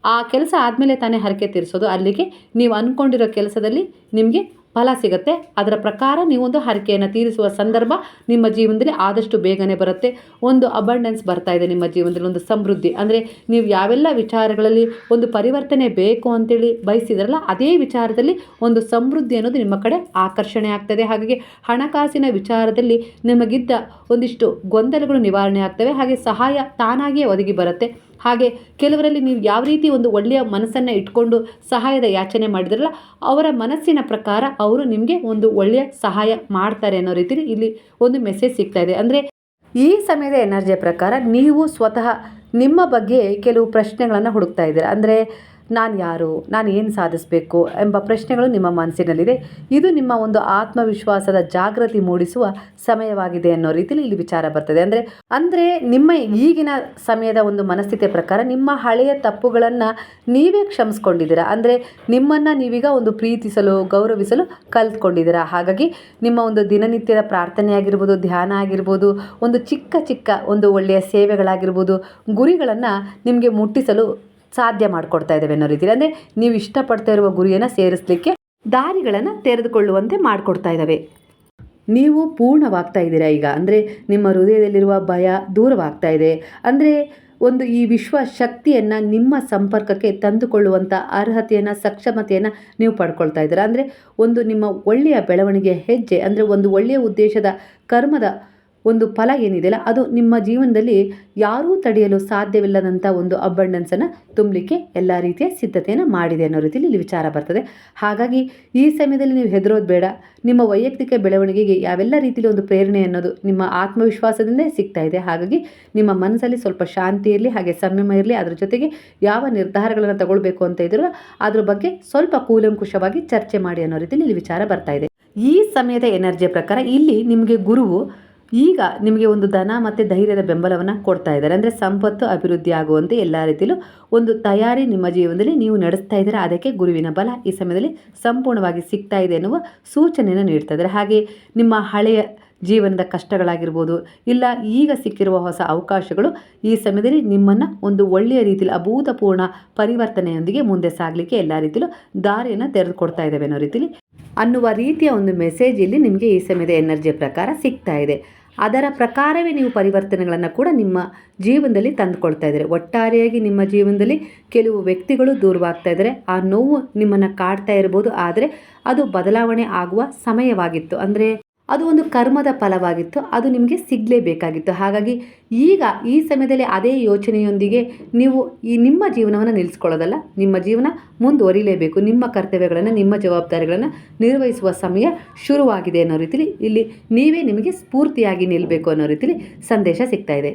ಆ ಕೆಲಸ ಆದಮೇಲೆ ತಾನೇ ಹರಕೆ ತೀರಿಸೋದು. ಅಲ್ಲಿಗೆ ನೀವು ಅಂದ್ಕೊಂಡಿರೋ ಕೆಲಸದಲ್ಲಿ ನಿಮಗೆ ಫಲ ಸಿಗುತ್ತೆ. ಅದರ ಪ್ರಕಾರ ನೀವೊಂದು ಹರಕೆಯನ್ನು ತೀರಿಸುವ ಸಂದರ್ಭ ನಿಮ್ಮ ಜೀವನದಲ್ಲಿ ಆದಷ್ಟು ಬೇಗನೆ ಬರುತ್ತೆ. ಒಂದು ಅಬಂಡೆನ್ಸ್ ಬರ್ತಾ ಇದೆ ನಿಮ್ಮ ಜೀವನದಲ್ಲಿ, ಒಂದು ಸಮೃದ್ಧಿ. ಅಂದರೆ ನೀವು ಯಾವೆಲ್ಲ ವಿಚಾರಗಳಲ್ಲಿ ಒಂದು ಪರಿವರ್ತನೆ ಬೇಕು ಅಂತೇಳಿ ಬಯಸಿದ್ರಲ್ಲ, ಅದೇ ವಿಚಾರದಲ್ಲಿ ಒಂದು ಸಮೃದ್ಧಿ ಅನ್ನೋದು ನಿಮ್ಮ ಕಡೆ ಆಕರ್ಷಣೆ ಆಗ್ತದೆ. ಹಾಗಾಗಿ ಹಣಕಾಸಿನ ವಿಚಾರದಲ್ಲಿ ನಿಮಗಿದ್ದ ಒಂದಿಷ್ಟು ಗೊಂದಲಗಳು ನಿವಾರಣೆ ಆಗ್ತವೆ. ಹಾಗೆ ಸಹಾಯ ತಾನಾಗಿಯೇ ಒದಗಿ ಬರುತ್ತೆ. ಹಾಗೆ ಕೆಲವರಲ್ಲಿ ನೀವು ಯಾವ ರೀತಿ ಒಂದು ಒಳ್ಳೆಯ ಮನಸ್ಸನ್ನು ಇಟ್ಕೊಂಡು ಸಹಾಯದ ಯಾಚನೆ ಮಾಡಿದ್ರಲ್ಲ, ಅವರ ಮನಸ್ಸಿನ ಪ್ರಕಾರ ಅವರು ನಿಮಗೆ ಒಂದು ಒಳ್ಳೆಯ ಸಹಾಯ ಮಾಡ್ತಾರೆ ಅನ್ನೋ ರೀತಿಲಿ ಇಲ್ಲಿ ಒಂದು ಮೆಸೇಜ್ ಸಿಗ್ತಾ ಇದೆ. ಅಂದರೆ ಈ ಸಮಯದ ಎನರ್ಜಿಯ ಪ್ರಕಾರ ನೀವು ಸ್ವತಃ ನಿಮ್ಮ ಬಗ್ಗೆ ಕೆಲವು ಪ್ರಶ್ನೆಗಳನ್ನು ಹುಡುಕ್ತಾ ಇದ್ದೀರಾ? ಅಂದರೆ ನಾನು ಯಾರು? ನಾನು ಏನು ಸಾಧಿಸಬೇಕು ಎಂಬ ಪ್ರಶ್ನೆಗಳು ನಿಮ್ಮ ಮನಸ್ಸಿನಲ್ಲಿದೆ. ಇದು ನಿಮ್ಮ ಒಂದು ಆತ್ಮವಿಶ್ವಾಸದ ಜಾಗೃತಿ ಮೂಡಿಸುವ ಸಮಯವಾಗಿದೆ ಅನ್ನೋ ರೀತಿಯಲ್ಲಿ ಇಲ್ಲಿ ವಿಚಾರ ಬರ್ತದೆ. ಅಂದರೆ ಅಂದರೆ ನಿಮ್ಮ ಈಗಿನ ಸಮಯದ ಒಂದು ಮನಸ್ಥಿತಿಯ ಪ್ರಕಾರ ನಿಮ್ಮ ಹಳೆಯ ತಪ್ಪುಗಳನ್ನು ನೀವೇ ಕ್ಷಮಿಸ್ಕೊಂಡಿದ್ದೀರಾ? ಅಂದರೆ ನಿಮ್ಮನ್ನು ನೀವೀಗ ಒಂದು ಪ್ರೀತಿಸಲು, ಗೌರವಿಸಲು ಕಲ್ತ್ಕೊಂಡಿದ್ದೀರಾ? ಹಾಗಾಗಿ ನಿಮ್ಮ ಒಂದು ದಿನನಿತ್ಯದ ಪ್ರಾರ್ಥನೆ ಆಗಿರ್ಬೋದು, ಧ್ಯಾನ ಆಗಿರ್ಬೋದು, ಒಂದು ಚಿಕ್ಕ ಚಿಕ್ಕ ಒಂದು ಒಳ್ಳೆಯ ಸೇವೆಗಳಾಗಿರ್ಬೋದು, ಗುರಿಗಳನ್ನು ನಿಮಗೆ ಮುಟ್ಟಿಸಲು ಸಾಧ್ಯ ಮಾಡಿಕೊಡ್ತಾ ಇದ್ದೇವೆ ಅನ್ನೋ ರೀತಿಯಲ್ಲಿ ಅಂದರೆ ನೀವು ಇಷ್ಟಪಡ್ತಾ ಇರುವ ಗುರಿಯನ್ನು ಸೇರಿಸಲಿಕ್ಕೆ ದಾರಿಗಳನ್ನು ತೆರೆದುಕೊಳ್ಳುವಂತೆ ಮಾಡಿಕೊಡ್ತಾ ಇದ್ದಾವೆ. ನೀವು ಪೂರ್ಣವಾಗ್ತಾ ಇದ್ದೀರಾ ಈಗ? ಅಂದರೆ ನಿಮ್ಮ ಹೃದಯದಲ್ಲಿರುವ ಭಯ ದೂರವಾಗ್ತಾ ಇದೆ. ಅಂದರೆ ಒಂದು ಈ ವಿಶ್ವ ಶಕ್ತಿಯನ್ನು ನಿಮ್ಮ ಸಂಪರ್ಕಕ್ಕೆ ತಂದುಕೊಳ್ಳುವಂಥ ಅರ್ಹತೆಯನ್ನು, ಸಕ್ಷಮತೆಯನ್ನು ನೀವು ಪಡ್ಕೊಳ್ತಾ ಇದ್ದೀರಾ? ಅಂದರೆ ಒಂದು ನಿಮ್ಮ ಒಳ್ಳೆಯ ಬೆಳವಣಿಗೆಯ ಹೆಜ್ಜೆ, ಅಂದರೆ ಒಂದು ಒಳ್ಳೆಯ ಉದ್ದೇಶದ, ಕರ್ಮದ ಒಂದು ಫಲ ಏನಿದೆಯಲ್ಲ ಅದು ನಿಮ್ಮ ಜೀವನದಲ್ಲಿ ಯಾರೂ ತಡೆಯಲು ಸಾಧ್ಯವಿಲ್ಲದಂಥ ಒಂದು ಅಬ್ಬಂಡನ್ಸನ್ನು ತುಂಬಲಿಕ್ಕೆ ಎಲ್ಲ ರೀತಿಯ ಸಿದ್ಧತೆಯನ್ನು ಮಾಡಿದೆ ಅನ್ನೋ ರೀತಿಯಲ್ಲಿ ಇಲ್ಲಿ ವಿಚಾರ ಬರ್ತದೆ. ಹಾಗಾಗಿ ಈ ಸಮಯದಲ್ಲಿ ನೀವು ಹೆದರೋದು ಬೇಡ. ನಿಮ್ಮ ವೈಯಕ್ತಿಕ ಬೆಳವಣಿಗೆಗೆ ಯಾವೆಲ್ಲ ರೀತಿಯಲ್ಲಿ ಒಂದು ಪ್ರೇರಣೆ ಅನ್ನೋದು ನಿಮ್ಮ ಆತ್ಮವಿಶ್ವಾಸದಿಂದೇ ಸಿಗ್ತಾ ಇದೆ. ಹಾಗಾಗಿ ನಿಮ್ಮ ಮನಸ್ಸಲ್ಲಿ ಸ್ವಲ್ಪ ಶಾಂತಿ ಇರಲಿ, ಹಾಗೆ ಸಂಯಮ ಇರಲಿ, ಅದರ ಜೊತೆಗೆ ಯಾವ ನಿರ್ಧಾರಗಳನ್ನು ತಗೊಳ್ಬೇಕು ಅಂತ ಇದ್ರೂ ಅದ್ರ ಬಗ್ಗೆ ಸ್ವಲ್ಪ ಕೂಲಂಕುಷವಾಗಿ ಚರ್ಚೆ ಮಾಡಿ ಅನ್ನೋ ರೀತಿಯಲ್ಲಿ ಇಲ್ಲಿ ವಿಚಾರ ಬರ್ತಾ ಇದೆ. ಈ ಸಮಯದ ಎನರ್ಜಿಯ ಪ್ರಕಾರ ಇಲ್ಲಿ ನಿಮಗೆ ಗುರುವು ಈಗ ನಿಮಗೆ ಒಂದು ಧನ ಮತ್ತು ಧೈರ್ಯದ ಬೆಂಬಲವನ್ನು ಕೊಡ್ತಾ ಇದ್ದಾರೆ. ಅಂದರೆ ಸಂಪತ್ತು, ಅಭಿವೃದ್ಧಿ ಆಗುವಂತೆ ಎಲ್ಲ ರೀತಿಯಲ್ಲೂ ಒಂದು ತಯಾರಿ ನಿಮ್ಮ ಜೀವನದಲ್ಲಿ ನೀವು ನಡೆಸ್ತಾ ಇದ್ದೀರಾ, ಅದಕ್ಕೆ ಗುರುವಿನ ಬಲ ಈ ಸಮಯದಲ್ಲಿ ಸಂಪೂರ್ಣವಾಗಿ ಸಿಗ್ತಾ ಇದೆ ಎನ್ನುವ ಸೂಚನೆಯನ್ನು ನೀಡ್ತಾ ಇದ್ದಾರೆ. ಹಾಗೆ ನಿಮ್ಮ ಹಳೆಯ ಜೀವನದ ಕಷ್ಟಗಳಾಗಿರ್ಬೋದು, ಇಲ್ಲ ಈಗ ಸಿಕ್ಕಿರುವ ಹೊಸ ಅವಕಾಶಗಳು ಈ ಸಮಯದಲ್ಲಿ ನಿಮ್ಮನ್ನು ಒಂದು ಒಳ್ಳೆಯ ರೀತಿಯಲ್ಲಿ ಅಭೂತಪೂರ್ಣ ಪರಿವರ್ತನೆಯೊಂದಿಗೆ ಮುಂದೆ ಸಾಗಲಿಕ್ಕೆ ಎಲ್ಲ ರೀತಿಯಲ್ಲೂ ದಾರಿಯನ್ನು ತೆರೆದುಕೊಡ್ತಾ ಇದ್ದಾವೆ ಅನ್ನೋ ರೀತಿಯಲ್ಲಿ ಅನ್ನುವ ರೀತಿಯ ಒಂದು ಮೆಸೇಜ್ ಇಲ್ಲಿ ನಿಮಗೆ ಈ ಸಮಯದ ಎನರ್ಜಿ ಪ್ರಕಾರ ಸಿಗ್ತಾ ಇದೆ. ಅದರ ಪ್ರಕಾರವೇ ನೀವು ಪರಿವರ್ತನೆಗಳನ್ನು ಕೂಡ ನಿಮ್ಮ ಜೀವನದಲ್ಲಿ ತಂದುಕೊಳ್ತಾ ಇದ್ದಾರೆ. ಒಟ್ಟಾರೆಯಾಗಿ ನಿಮ್ಮ ಜೀವನದಲ್ಲಿ ಕೆಲವು ವ್ಯಕ್ತಿಗಳು ದೂರವಾಗ್ತಾ ಇದ್ದಾರೆ. ಆ ನೋವು ನಿಮ್ಮನ್ನು ಕಾಡ್ತಾ ಇರ್ಬೋದು, ಆದರೆ ಅದು ಬದಲಾವಣೆ ಆಗುವ ಸಮಯವಾಗಿತ್ತು. ಅಂದರೆ ಅದು ಒಂದು ಕರ್ಮದ ಫಲವಾಗಿತ್ತು, ಅದು ನಿಮಗೆ ಸಿಗಲೇಬೇಕಾಗಿತ್ತು. ಹಾಗಾಗಿ ಈಗ ಈ ಸಮಯದಲ್ಲಿ ಅದೇ ಯೋಚನೆಯೊಂದಿಗೆ ನೀವು ಈ ನಿಮ್ಮ ಜೀವನವನ್ನು ನಿಲ್ಲಿಸ್ಕೊಳ್ಳೋದಲ್ಲ ನಿಮ್ಮ ಜೀವನ ಮುಂದುವರಿಲೇಬೇಕು. ನಿಮ್ಮ ಕರ್ತವ್ಯಗಳನ್ನು, ನಿಮ್ಮ ಜವಾಬ್ದಾರಿಗಳನ್ನು ನಿರ್ವಹಿಸುವ ಸಮಯ ಶುರುವಾಗಿದೆ ಅನ್ನೋ ರೀತಿಲಿ ಇಲ್ಲಿ ನೀವೇ ನಿಮಗೆ ಸ್ಫೂರ್ತಿಯಾಗಿ ನಿಲ್ಲಬೇಕು ಅನ್ನೋ ರೀತಿಲಿ ಸಂದೇಶ ಸಿಗ್ತಾ ಇದೆ.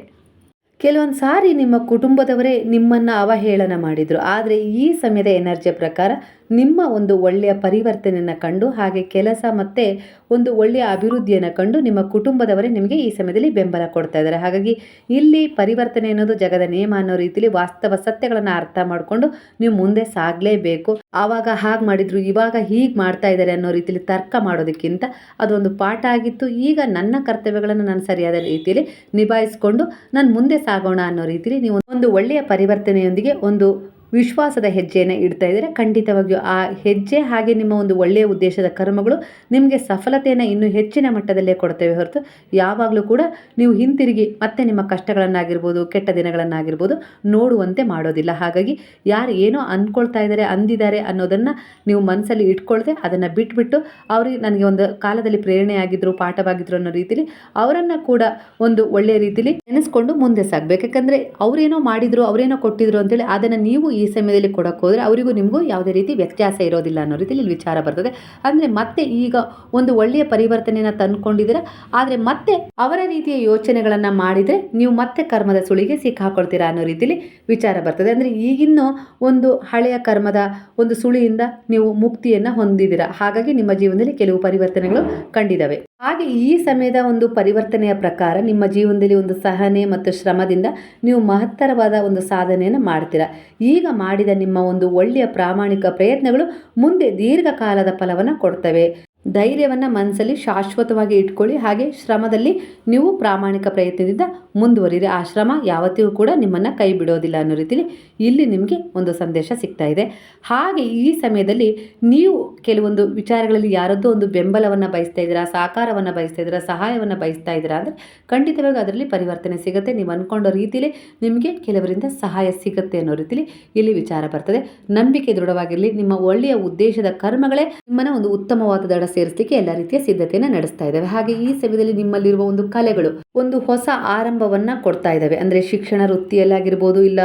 ಕೆಲವೊಂದು ಸಾರಿ ನಿಮ್ಮ ಕುಟುಂಬದವರೇ ನಿಮ್ಮನ್ನು ಅವಹೇಳನ ಮಾಡಿದರು. ಆದರೆ ಈ ಸಮಯದ ಎನರ್ಜಿಯ ಪ್ರಕಾರ ನಿಮ್ಮ ಒಂದು ಒಳ್ಳೆಯ ಪರಿವರ್ತನೆಯನ್ನು ಕಂಡು ಹಾಗೆ ಕೆಲಸ ಮತ್ತು ಒಂದು ಒಳ್ಳೆಯ ಅಭಿವೃದ್ಧಿಯನ್ನು ಕಂಡು ನಿಮ್ಮ ಕುಟುಂಬದವರೇ ನಿಮಗೆ ಈ ಸಮಯದಲ್ಲಿ ಬೆಂಬಲ ಕೊಡ್ತಾ ಇದ್ದಾರೆ. ಹಾಗಾಗಿ ಇಲ್ಲಿ ಪರಿವರ್ತನೆ ಅನ್ನೋದು ಜಗದ ನಿಯಮ ಅನ್ನೋ ರೀತಿಯಲ್ಲಿ ವಾಸ್ತವ ಸತ್ಯಗಳನ್ನು ಅರ್ಥ ಮಾಡಿಕೊಂಡು ನೀವು ಮುಂದೆ ಸಾಗಲೇಬೇಕು. ಆವಾಗ ಹಾಗೆ ಮಾಡಿದ್ರು, ಇವಾಗ ಹೀಗೆ ಮಾಡ್ತಾ ಇದ್ದಾರೆ ಅನ್ನೋ ರೀತಿಯಲ್ಲಿ ತರ್ಕ ಮಾಡೋದಕ್ಕಿಂತ ಅದೊಂದು ಪಾಠ ಆಗಿತ್ತು. ಈಗ ನನ್ನ ಕರ್ತವ್ಯಗಳನ್ನು ನಾನು ಸರಿಯಾದ ರೀತಿಯಲ್ಲಿ ನಿಭಾಯಿಸಿಕೊಂಡು ನಾನು ಮುಂದೆ ಸಾಗೋಣ ಅನ್ನೋ ರೀತಿಯಲ್ಲಿ ನೀವು ಒಂದು ಒಳ್ಳೆಯ ಪರಿವರ್ತನೆಯೊಂದಿಗೆ ಒಂದು ವಿಶ್ವಾಸದ ಹೆಜ್ಜೆಯನ್ನು ಇಡ್ತಾ ಇದ್ದೀರಾ. ಖಂಡಿತವಾಗಿಯೂ ಆ ಹೆಜ್ಜೆ ಹಾಗೆ ನಿಮ್ಮ ಒಂದು ಒಳ್ಳೆಯ ಉದ್ದೇಶದ ಕರ್ಮಗಳು ನಿಮಗೆ ಸಫಲತೆಯನ್ನು ಇನ್ನೂ ಹೆಚ್ಚಿನ ಮಟ್ಟದಲ್ಲೇ ಕೊಡ್ತೇವೆ ಹೊರತು ಯಾವಾಗಲೂ ಕೂಡ ನೀವು ಹಿಂತಿರುಗಿ ಮತ್ತೆ ನಿಮ್ಮ ಕಷ್ಟಗಳನ್ನಾಗಿರ್ಬೋದು, ಕೆಟ್ಟ ದಿನಗಳನ್ನಾಗಿರ್ಬೋದು ನೋಡುವಂತೆ ಮಾಡೋದಿಲ್ಲ. ಹಾಗಾಗಿ ಯಾರು ಏನೋ ಅಂದ್ಕೊಳ್ತಾ ಇದ್ದಾರೆ, ಅಂದಿದ್ದಾರೆ ಅನ್ನೋದನ್ನು ನೀವು ಮನಸ್ಸಲ್ಲಿ ಇಟ್ಕೊಳ್ದೆ ಅದನ್ನು ಬಿಟ್ಬಿಟ್ಟು ಅವ್ರಿಗೆ ನನಗೆ ಒಂದು ಕಾಲದಲ್ಲಿ ಪ್ರೇರಣೆ ಆಗಿದ್ರು ಪಾಠವಾಗಿದ್ರು ಅನ್ನೋ ರೀತಿಲಿ ಅವರನ್ನು ಕೂಡ ಒಂದು ಒಳ್ಳೆಯ ರೀತಿಲಿ ನೆನೆಸ್ಕೊಂಡು ಮುಂದೆ ಸಾಗಬೇಕು ಯಾಕಂದರೆ ಅವರೇನೋ ಮಾಡಿದ್ರು, ಅವರೇನೋ ಕೊಟ್ಟಿದ್ರು ಅಂತೇಳಿ ಅದನ್ನು ನೀವು ಈ ಸಮಯದಲ್ಲಿ ಕೊಡೋಕೆ ಹೋದರೆ ಅವರಿಗೂ ನಿಮಗೂ ಯಾವುದೇ ರೀತಿ ವ್ಯತ್ಯಾಸ ಇರೋದಿಲ್ಲ ಅನ್ನೋ ರೀತಿಯಲ್ಲಿ ಇಲ್ಲಿ ವಿಚಾರ ಬರ್ತದೆ. ಅಂದರೆ ಮತ್ತೆ ಈಗ ಒಂದು ಒಳ್ಳೆಯ ಪರಿವರ್ತನೆಯನ್ನು ತಂದುಕೊಂಡಿದ್ದೀರ? ಆದರೆ ಮತ್ತೆ ಅವರ ರೀತಿಯ ಯೋಚನೆಗಳನ್ನು ಮಾಡಿದರೆ ನೀವು ಮತ್ತೆ ಕರ್ಮದ ಸುಳಿಗೆ ಸಿಕ್ಕಾಕೊಳ್ತೀರಾ ಅನ್ನೋ ರೀತಿಯಲ್ಲಿ ವಿಚಾರ ಬರ್ತದೆ. ಅಂದರೆ ಈಗಿನ್ನೂ ಒಂದು ಹಳೆಯ ಕರ್ಮದ ಒಂದು ಸುಳಿಯಿಂದ ನೀವು ಮುಕ್ತಿಯನ್ನು ಹೊಂದಿದ್ದೀರಾ? ಹಾಗಾಗಿ ನಿಮ್ಮ ಜೀವನದಲ್ಲಿ ಕೆಲವು ಪರಿವರ್ತನೆಗಳು ಕಂಡಿದ್ದಾವೆ. ಹಾಗೆ ಈ ಸಮಯದ ಒಂದು ಪರಿವರ್ತನೆಯ ಪ್ರಕಾರ ನಿಮ್ಮ ಜೀವನದಲ್ಲಿ ಒಂದು ಸಹನೆ ಮತ್ತು ಶ್ರಮದಿಂದ ನೀವು ಮಹತ್ತರವಾದ ಒಂದು ಸಾಧನೆಯನ್ನು ಮಾಡ್ತೀರಾ. ಈಗ ಮಾಡಿದ ನಿಮ್ಮ ಒಂದು ಒಳ್ಳೆಯ ಪ್ರಾಮಾಣಿಕ ಪ್ರಯತ್ನಗಳು ಮುಂದೆ ದೀರ್ಘಕಾಲದ ಫಲವನ್ನು ಕೊಡ್ತವೆ. ಧೈರ್ಯವನ್ನು ಮನಸ್ಸಲ್ಲಿ ಶಾಶ್ವತವಾಗಿ ಇಟ್ಕೊಳ್ಳಿ. ಹಾಗೆ ಶ್ರಮದಲ್ಲಿ ನೀವು ಪ್ರಾಮಾಣಿಕ ಪ್ರಯತ್ನದಿಂದ ಮುಂದುವರಿರಿ. ಆ ಶ್ರಮ ಯಾವತ್ತಿಗೂ ಕೂಡ ನಿಮ್ಮನ್ನು ಕೈ ಬಿಡೋದಿಲ್ಲ ಅನ್ನೋ ರೀತಿಯಲ್ಲಿ ಇಲ್ಲಿ ನಿಮಗೆ ಒಂದು ಸಂದೇಶ ಸಿಗ್ತಾ ಇದೆ. ಹಾಗೆ ಈ ಸಮಯದಲ್ಲಿ ನೀವು ಕೆಲವೊಂದು ವಿಚಾರಗಳಲ್ಲಿ ಯಾರದ್ದೋ ಒಂದು ಬೆಂಬಲವನ್ನು ಬಯಸ್ತಾ ಇದ್ದೀರಾ ಸಹಕಾರವನ್ನು ಬಯಸ್ತಾ ಇದ್ದೀರಾ, ಸಹಾಯವನ್ನು ಬಯಸ್ತಾ ಇದ್ದೀರಾ ಅಂದರೆ ಖಂಡಿತವಾಗಿ ಅದರಲ್ಲಿ ಪರಿವರ್ತನೆ ಸಿಗುತ್ತೆ. ನೀವು ಅಂದ್ಕೊಂಡ ರೀತಿಯಲ್ಲಿ ನಿಮಗೆ ಕೆಲವರಿಂದ ಸಹಾಯ ಸಿಗುತ್ತೆ ಅನ್ನೋ ರೀತಿಯಲ್ಲಿ ಇಲ್ಲಿ ವಿಚಾರ ಬರ್ತದೆ. ನಂಬಿಕೆ ದೃಢವಾಗಿರಲಿ. ನಿಮ್ಮ ಒಳ್ಳೆಯ ಉದ್ದೇಶದ ಕರ್ಮಗಳೇ ನಿಮ್ಮನ್ನು ಒಂದು ಉತ್ತಮವಾದ ದಡ ಸೇರಿಸಲಿಕ್ಕೆ ಎಲ್ಲ ರೀತಿಯ ಸಿದ್ಧತೆಯನ್ನು ನಡೆಸ್ತಾ ಇದ್ದಾವೆ ಹಾಗೆ ಈ ಸಮಯದಲ್ಲಿ ನಿಮ್ಮಲ್ಲಿರುವ ಒಂದು ಕಲೆಗಳು, ಒಂದು ಹೊಸ ಆರಂಭವನ್ನ ಕೊಡ್ತಾ ಇದ್ದಾವೆ ಅಂದ್ರೆ ಶಿಕ್ಷಣ ವೃತ್ತಿಯಲ್ಲಾಗಿರ್ಬೋದು, ಇಲ್ಲ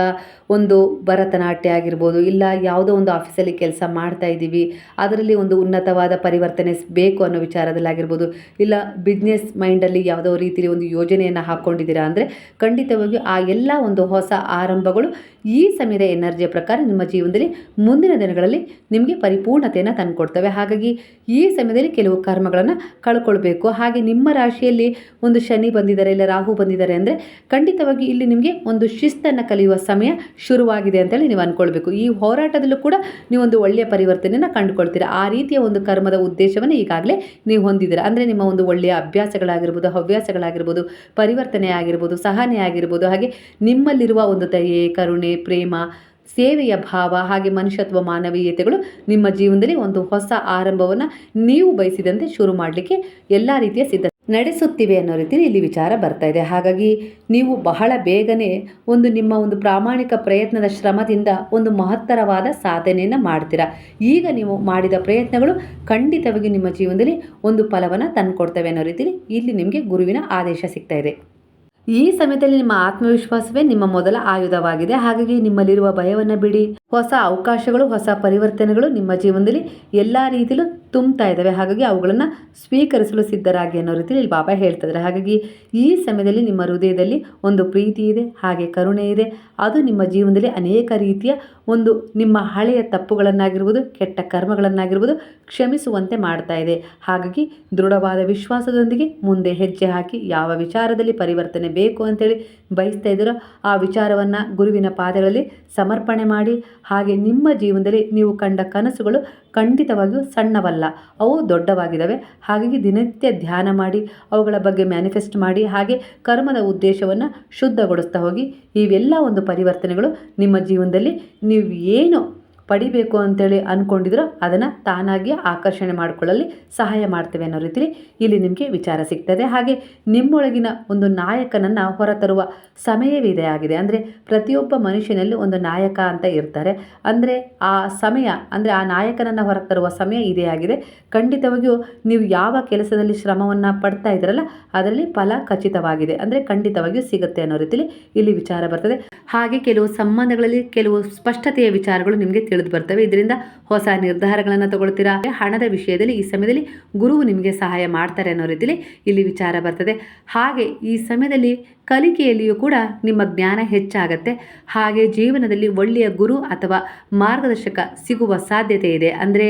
ಒಂದು ಭರತನಾಟ್ಯ ಆಗಿರ್ಬೋದು, ಇಲ್ಲ ಯಾವುದೋ ಒಂದು ಆಫೀಸಲ್ಲಿ ಕೆಲಸ ಮಾಡ್ತಾ ಇದ್ದೀವಿ, ಅದರಲ್ಲಿ ಒಂದು ಉನ್ನತವಾದ ಪರಿವರ್ತನೆ ಬೇಕು ಅನ್ನೋ ವಿಚಾರದಲ್ಲಾಗಿರ್ಬೋದು ಇಲ್ಲ ಬಿಸ್ನೆಸ್ ಮೈಂಡಲ್ಲಿ ಯಾವುದೋ ರೀತಿಯಲ್ಲಿ ಒಂದು ಯೋಜನೆಯನ್ನು ಹಾಕ್ಕೊಂಡಿದ್ದೀರಾ ಅಂದರೆ ಖಂಡಿತವಾಗಿ ಆ ಎಲ್ಲ ಒಂದು ಹೊಸ ಆರಂಭಗಳು ಈ ಸಮಯದ ಎನರ್ಜಿಯ ಪ್ರಕಾರ ನಿಮ್ಮ ಜೀವನದಲ್ಲಿ ಮುಂದಿನ ದಿನಗಳಲ್ಲಿ ನಿಮಗೆ ಪರಿಪೂರ್ಣತೆಯನ್ನು ತಂದುಕೊಡ್ತವೆ. ಹಾಗಾಗಿ ಈ ಸಮಯದಲ್ಲಿ ಕೆಲವು ಕರ್ಮಗಳನ್ನು ಕಳ್ಕೊಳ್ಬೇಕು. ಹಾಗೆ ನಿಮ್ಮ ರಾಶಿಯಲ್ಲಿ ಒಂದು ಶನಿ ಬಂದಿದ್ದಾರೆ, ಇಲ್ಲ ರಾಹು ಬಂದಿದ್ದಾರೆ ಅಂದರೆ ಖಂಡಿತವಾಗಿ ಇಲ್ಲಿ ನಿಮಗೆ ಒಂದು ಶಿಸ್ತನ್ನು ಕಲಿಯುವ ಸಮಯ ಶುರುವಾಗಿದೆ ಅಂತೇಳಿ ನೀವು ಅಂದ್ಕೊಳ್ಬೇಕು ಈ ಹೋರಾಟದಲ್ಲೂ ಕೂಡ ನೀವೊಂದು ಒಳ್ಳೆಯ ಪರಿವರ್ತನೆಯನ್ನು ಕಂಡುಕೊಳ್ತೀರಾ. ಆ ರೀತಿಯ ಒಂದು ಕರ್ಮದ ಉದ್ದೇಶವನ್ನು ಈಗಾಗಲೇ ನೀವು ಹೊಂದಿದ್ದೀರಾ. ಅಂದರೆ ನಿಮ್ಮ ಒಂದು ಒಳ್ಳೆಯ ಅಭ್ಯಾಸಗಳಾಗಿರ್ಬೋದು, ಹವ್ಯಾಸಗಳಾಗಿರ್ಬೋದು ಪರಿವರ್ತನೆ ಆಗಿರ್ಬೋದು ಸಹನೆ ಆಗಿರ್ಬೋದು ಹಾಗೆ ನಿಮ್ಮಲ್ಲಿರುವ ಒಂದು ದಯೆ, ಕರುಣೆ, ಪ್ರೇಮ, ಸೇವೆಯ ಭಾವ, ಹಾಗೆ ಮನುಷ್ಯತ್ವ, ಮಾನವೀಯತೆಗಳು ನಿಮ್ಮ ಜೀವನದಲ್ಲಿ ಒಂದು ಹೊಸ ಆರಂಭವನ್ನು ನೀವು ಬಯಸಿದಂತೆ ಶುರು ಮಾಡಲಿಕ್ಕೆ ಎಲ್ಲ ರೀತಿಯ ಸಿದ್ಧ ನಡೆಸುತ್ತಿವೆ ಅನ್ನೋ ರೀತಿಯಲ್ಲಿ ಇಲ್ಲಿ ವಿಚಾರ ಬರ್ತಾ ಇದೆ. ಹಾಗಾಗಿ ನೀವು ಬಹಳ ಬೇಗನೆ ಒಂದು ನಿಮ್ಮ ಒಂದು ಪ್ರಾಮಾಣಿಕ ಪ್ರಯತ್ನದ ಶ್ರಮದಿಂದ ಒಂದು ಮಹತ್ತರವಾದ ಸಾಧನೆಯನ್ನು ಮಾಡ್ತೀರಾ. ಈಗ ನೀವು ಮಾಡಿದ ಪ್ರಯತ್ನಗಳು ಖಂಡಿತವಾಗಿ ನಿಮ್ಮ ಜೀವನದಲ್ಲಿ ಒಂದು ಫಲವನ್ನು ತಂದುಕೊಡ್ತವೆ ಅನ್ನೋ ರೀತಿಯಲ್ಲಿ ಇಲ್ಲಿ ನಿಮಗೆ ಗುರುವಿನ ಆದೇಶ ಸಿಗ್ತಾ ಇದೆ. ಈ ಸಮಯದಲ್ಲಿ ನಿಮ್ಮ ಆತ್ಮವಿಶ್ವಾಸವೇ ನಿಮ್ಮ ಮೊದಲ ಆಯುಧವಾಗಿದೆ. ಹಾಗಾಗಿ ನಿಮ್ಮಲ್ಲಿರುವ ಭಯವನ್ನು ಬಿಡಿ. ಹೊಸ ಅವಕಾಶಗಳು, ಹೊಸ ಪರಿವರ್ತನೆಗಳು ನಿಮ್ಮ ಜೀವನದಲ್ಲಿ ಎಲ್ಲ ರೀತಿಯಲ್ಲೂ ತುಂಬ್ತಾ ಇದ್ದಾವೆ. ಹಾಗಾಗಿ ಅವುಗಳನ್ನು ಸ್ವೀಕರಿಸಲು ಸಿದ್ಧರಾಗಿ ಅನ್ನೋ ರೀತಿಯಲ್ಲಿ ಇಲ್ಲಿ ಬಾಬಾ ಹೇಳ್ತಿದ್ದಾರೆ ಹಾಗಾಗಿ ಈ ಸಮಯದಲ್ಲಿ ನಿಮ್ಮ ಹೃದಯದಲ್ಲಿ ಒಂದು ಪ್ರೀತಿ ಇದೆ, ಹಾಗೆ ಕರುಣೆ ಇದೆ. ಅದು ನಿಮ್ಮ ಜೀವನದಲ್ಲಿ ಅನೇಕ ರೀತಿಯ ಒಂದು ನಿಮ್ಮ ಹಳೆಯ ತಪ್ಪುಗಳನ್ನಾಗಿರ್ಬೋದು, ಕೆಟ್ಟ ಕರ್ಮಗಳನ್ನಾಗಿರ್ಬೋದು ಕ್ಷಮಿಸುವಂತೆ ಮಾಡ್ತಾ ಇದೆ. ಹಾಗಾಗಿ ದೃಢವಾದ ವಿಶ್ವಾಸದೊಂದಿಗೆ ಮುಂದೆ ಹೆಜ್ಜೆ ಹಾಕಿ ಯಾವ ವಿಚಾರದಲ್ಲಿ ಪರಿವರ್ತನೆ ಬೇಕು ಅಂತೇಳಿ ಬಯಸ್ತಾ ಇದ್ದೀರೋ ಆ ವಿಚಾರವನ್ನು ಗುರುವಿನ ಪಾದಗಳಲ್ಲಿ ಸಮರ್ಪಣೆ ಮಾಡಿ, ಹಾಗೆ ನಿಮ್ಮ ಜೀವನದಲ್ಲಿ ನೀವು ಕಂಡ ಕನಸುಗಳು ಖಂಡಿತವಾಗಿಯೂ ಸಣ್ಣವಲ್ಲ, ಅವು ದೊಡ್ಡವಾಗಿದ್ದಾವೆ. ಹಾಗಾಗಿ ದಿನನಿತ್ಯ ಧ್ಯಾನ ಮಾಡಿ, ಅವುಗಳ ಬಗ್ಗೆ ಮ್ಯಾನಿಫೆಸ್ಟ್ ಮಾಡಿ, ಹಾಗೆ ಕರ್ಮದ ಉದ್ದೇಶವನ್ನು ಶುದ್ಧಗೊಳಿಸ್ತಾ ಹೋಗಿ ಇವೆಲ್ಲ ಒಂದು ಪರಿವರ್ತನೆಗಳು ನಿಮ್ಮ ಜೀವನದಲ್ಲಿ ನೀವು ಏನು ಪಡಿಬೇಕು ಅಂತೇಳಿ ಅಂದ್ಕೊಂಡಿದ್ರು ಅದನ್ನು ತಾನಾಗಿ ಆಕರ್ಷಣೆ ಮಾಡಿಕೊಳ್ಳಲಿ ಸಹಾಯ ಮಾಡ್ತೇವೆ ಅನ್ನೋ ರೀತಿಲಿ ಇಲ್ಲಿ ನಿಮಗೆ ವಿಚಾರ ಸಿಗ್ತದೆ. ಹಾಗೆ ನಿಮ್ಮೊಳಗಿನ ಒಂದು ನಾಯಕನನ್ನು ಹೊರತರುವ ಸಮಯವಿದೆ ಆಗಿದೆ. ಅಂದರೆ ಪ್ರತಿಯೊಬ್ಬ ಮನುಷ್ಯನಲ್ಲಿ ಒಂದು ನಾಯಕ ಅಂತ ಇರ್ತಾರೆ. ಅಂದರೆ ಆ ಸಮಯ, ಅಂದರೆ ಆ ನಾಯಕನನ್ನು ಹೊರತರುವ ಸಮಯ ಇದೇ ಆಗಿದೆ. ಖಂಡಿತವಾಗಿಯೂ ನೀವು ಯಾವ ಕೆಲಸದಲ್ಲಿ ಶ್ರಮವನ್ನು ಪಡ್ತಾ ಇದ್ದೀರಲ್ಲ ಅದರಲ್ಲಿ ಫಲ ಖಚಿತವಾಗಿದೆ. ಅಂದರೆ ಖಂಡಿತವಾಗಿಯೂ ಸಿಗುತ್ತೆ ಅನ್ನೋ ರೀತಿಲಿ ಇಲ್ಲಿ ವಿಚಾರ ಬರ್ತದೆ. ಹಾಗೆ ಕೆಲವು ಸಂಬಂಧಗಳಲ್ಲಿ ಕೆಲವು ಸ್ಪಷ್ಟತೆಯ ವಿಚಾರಗಳು ನಿಮಗೆ ತಿಳಿದು ಬರ್ತವೆ. ಇದರಿಂದ ಹೊಸ ನಿರ್ಧಾರಗಳನ್ನು ತಗೊಳ್ತೀರಾ? ಹಣದ ವಿಷಯದಲ್ಲಿ ಈ ಸಮಯದಲ್ಲಿ ಗುರುವು ನಿಮಗೆ ಸಹಾಯ ಮಾಡ್ತಾರೆ ಅನ್ನೋ ರೀತಿಯಲ್ಲಿ ಇಲ್ಲಿ ವಿಚಾರ ಬರ್ತದೆ. ಹಾಗೆ ಈ ಸಮಯದಲ್ಲಿ ಕಲಿಕೆಯಲ್ಲಿಯೂ ಕೂಡ ನಿಮ್ಮ ಜ್ಞಾನ ಹೆಚ್ಚಾಗತ್ತೆ. ಹಾಗೆ ಜೀವನದಲ್ಲಿ ಒಳ್ಳೆಯ ಗುರು ಅಥವಾ ಮಾರ್ಗದರ್ಶಕ ಸಿಗುವ ಸಾಧ್ಯತೆ ಇದೆ. ಅಂದರೆ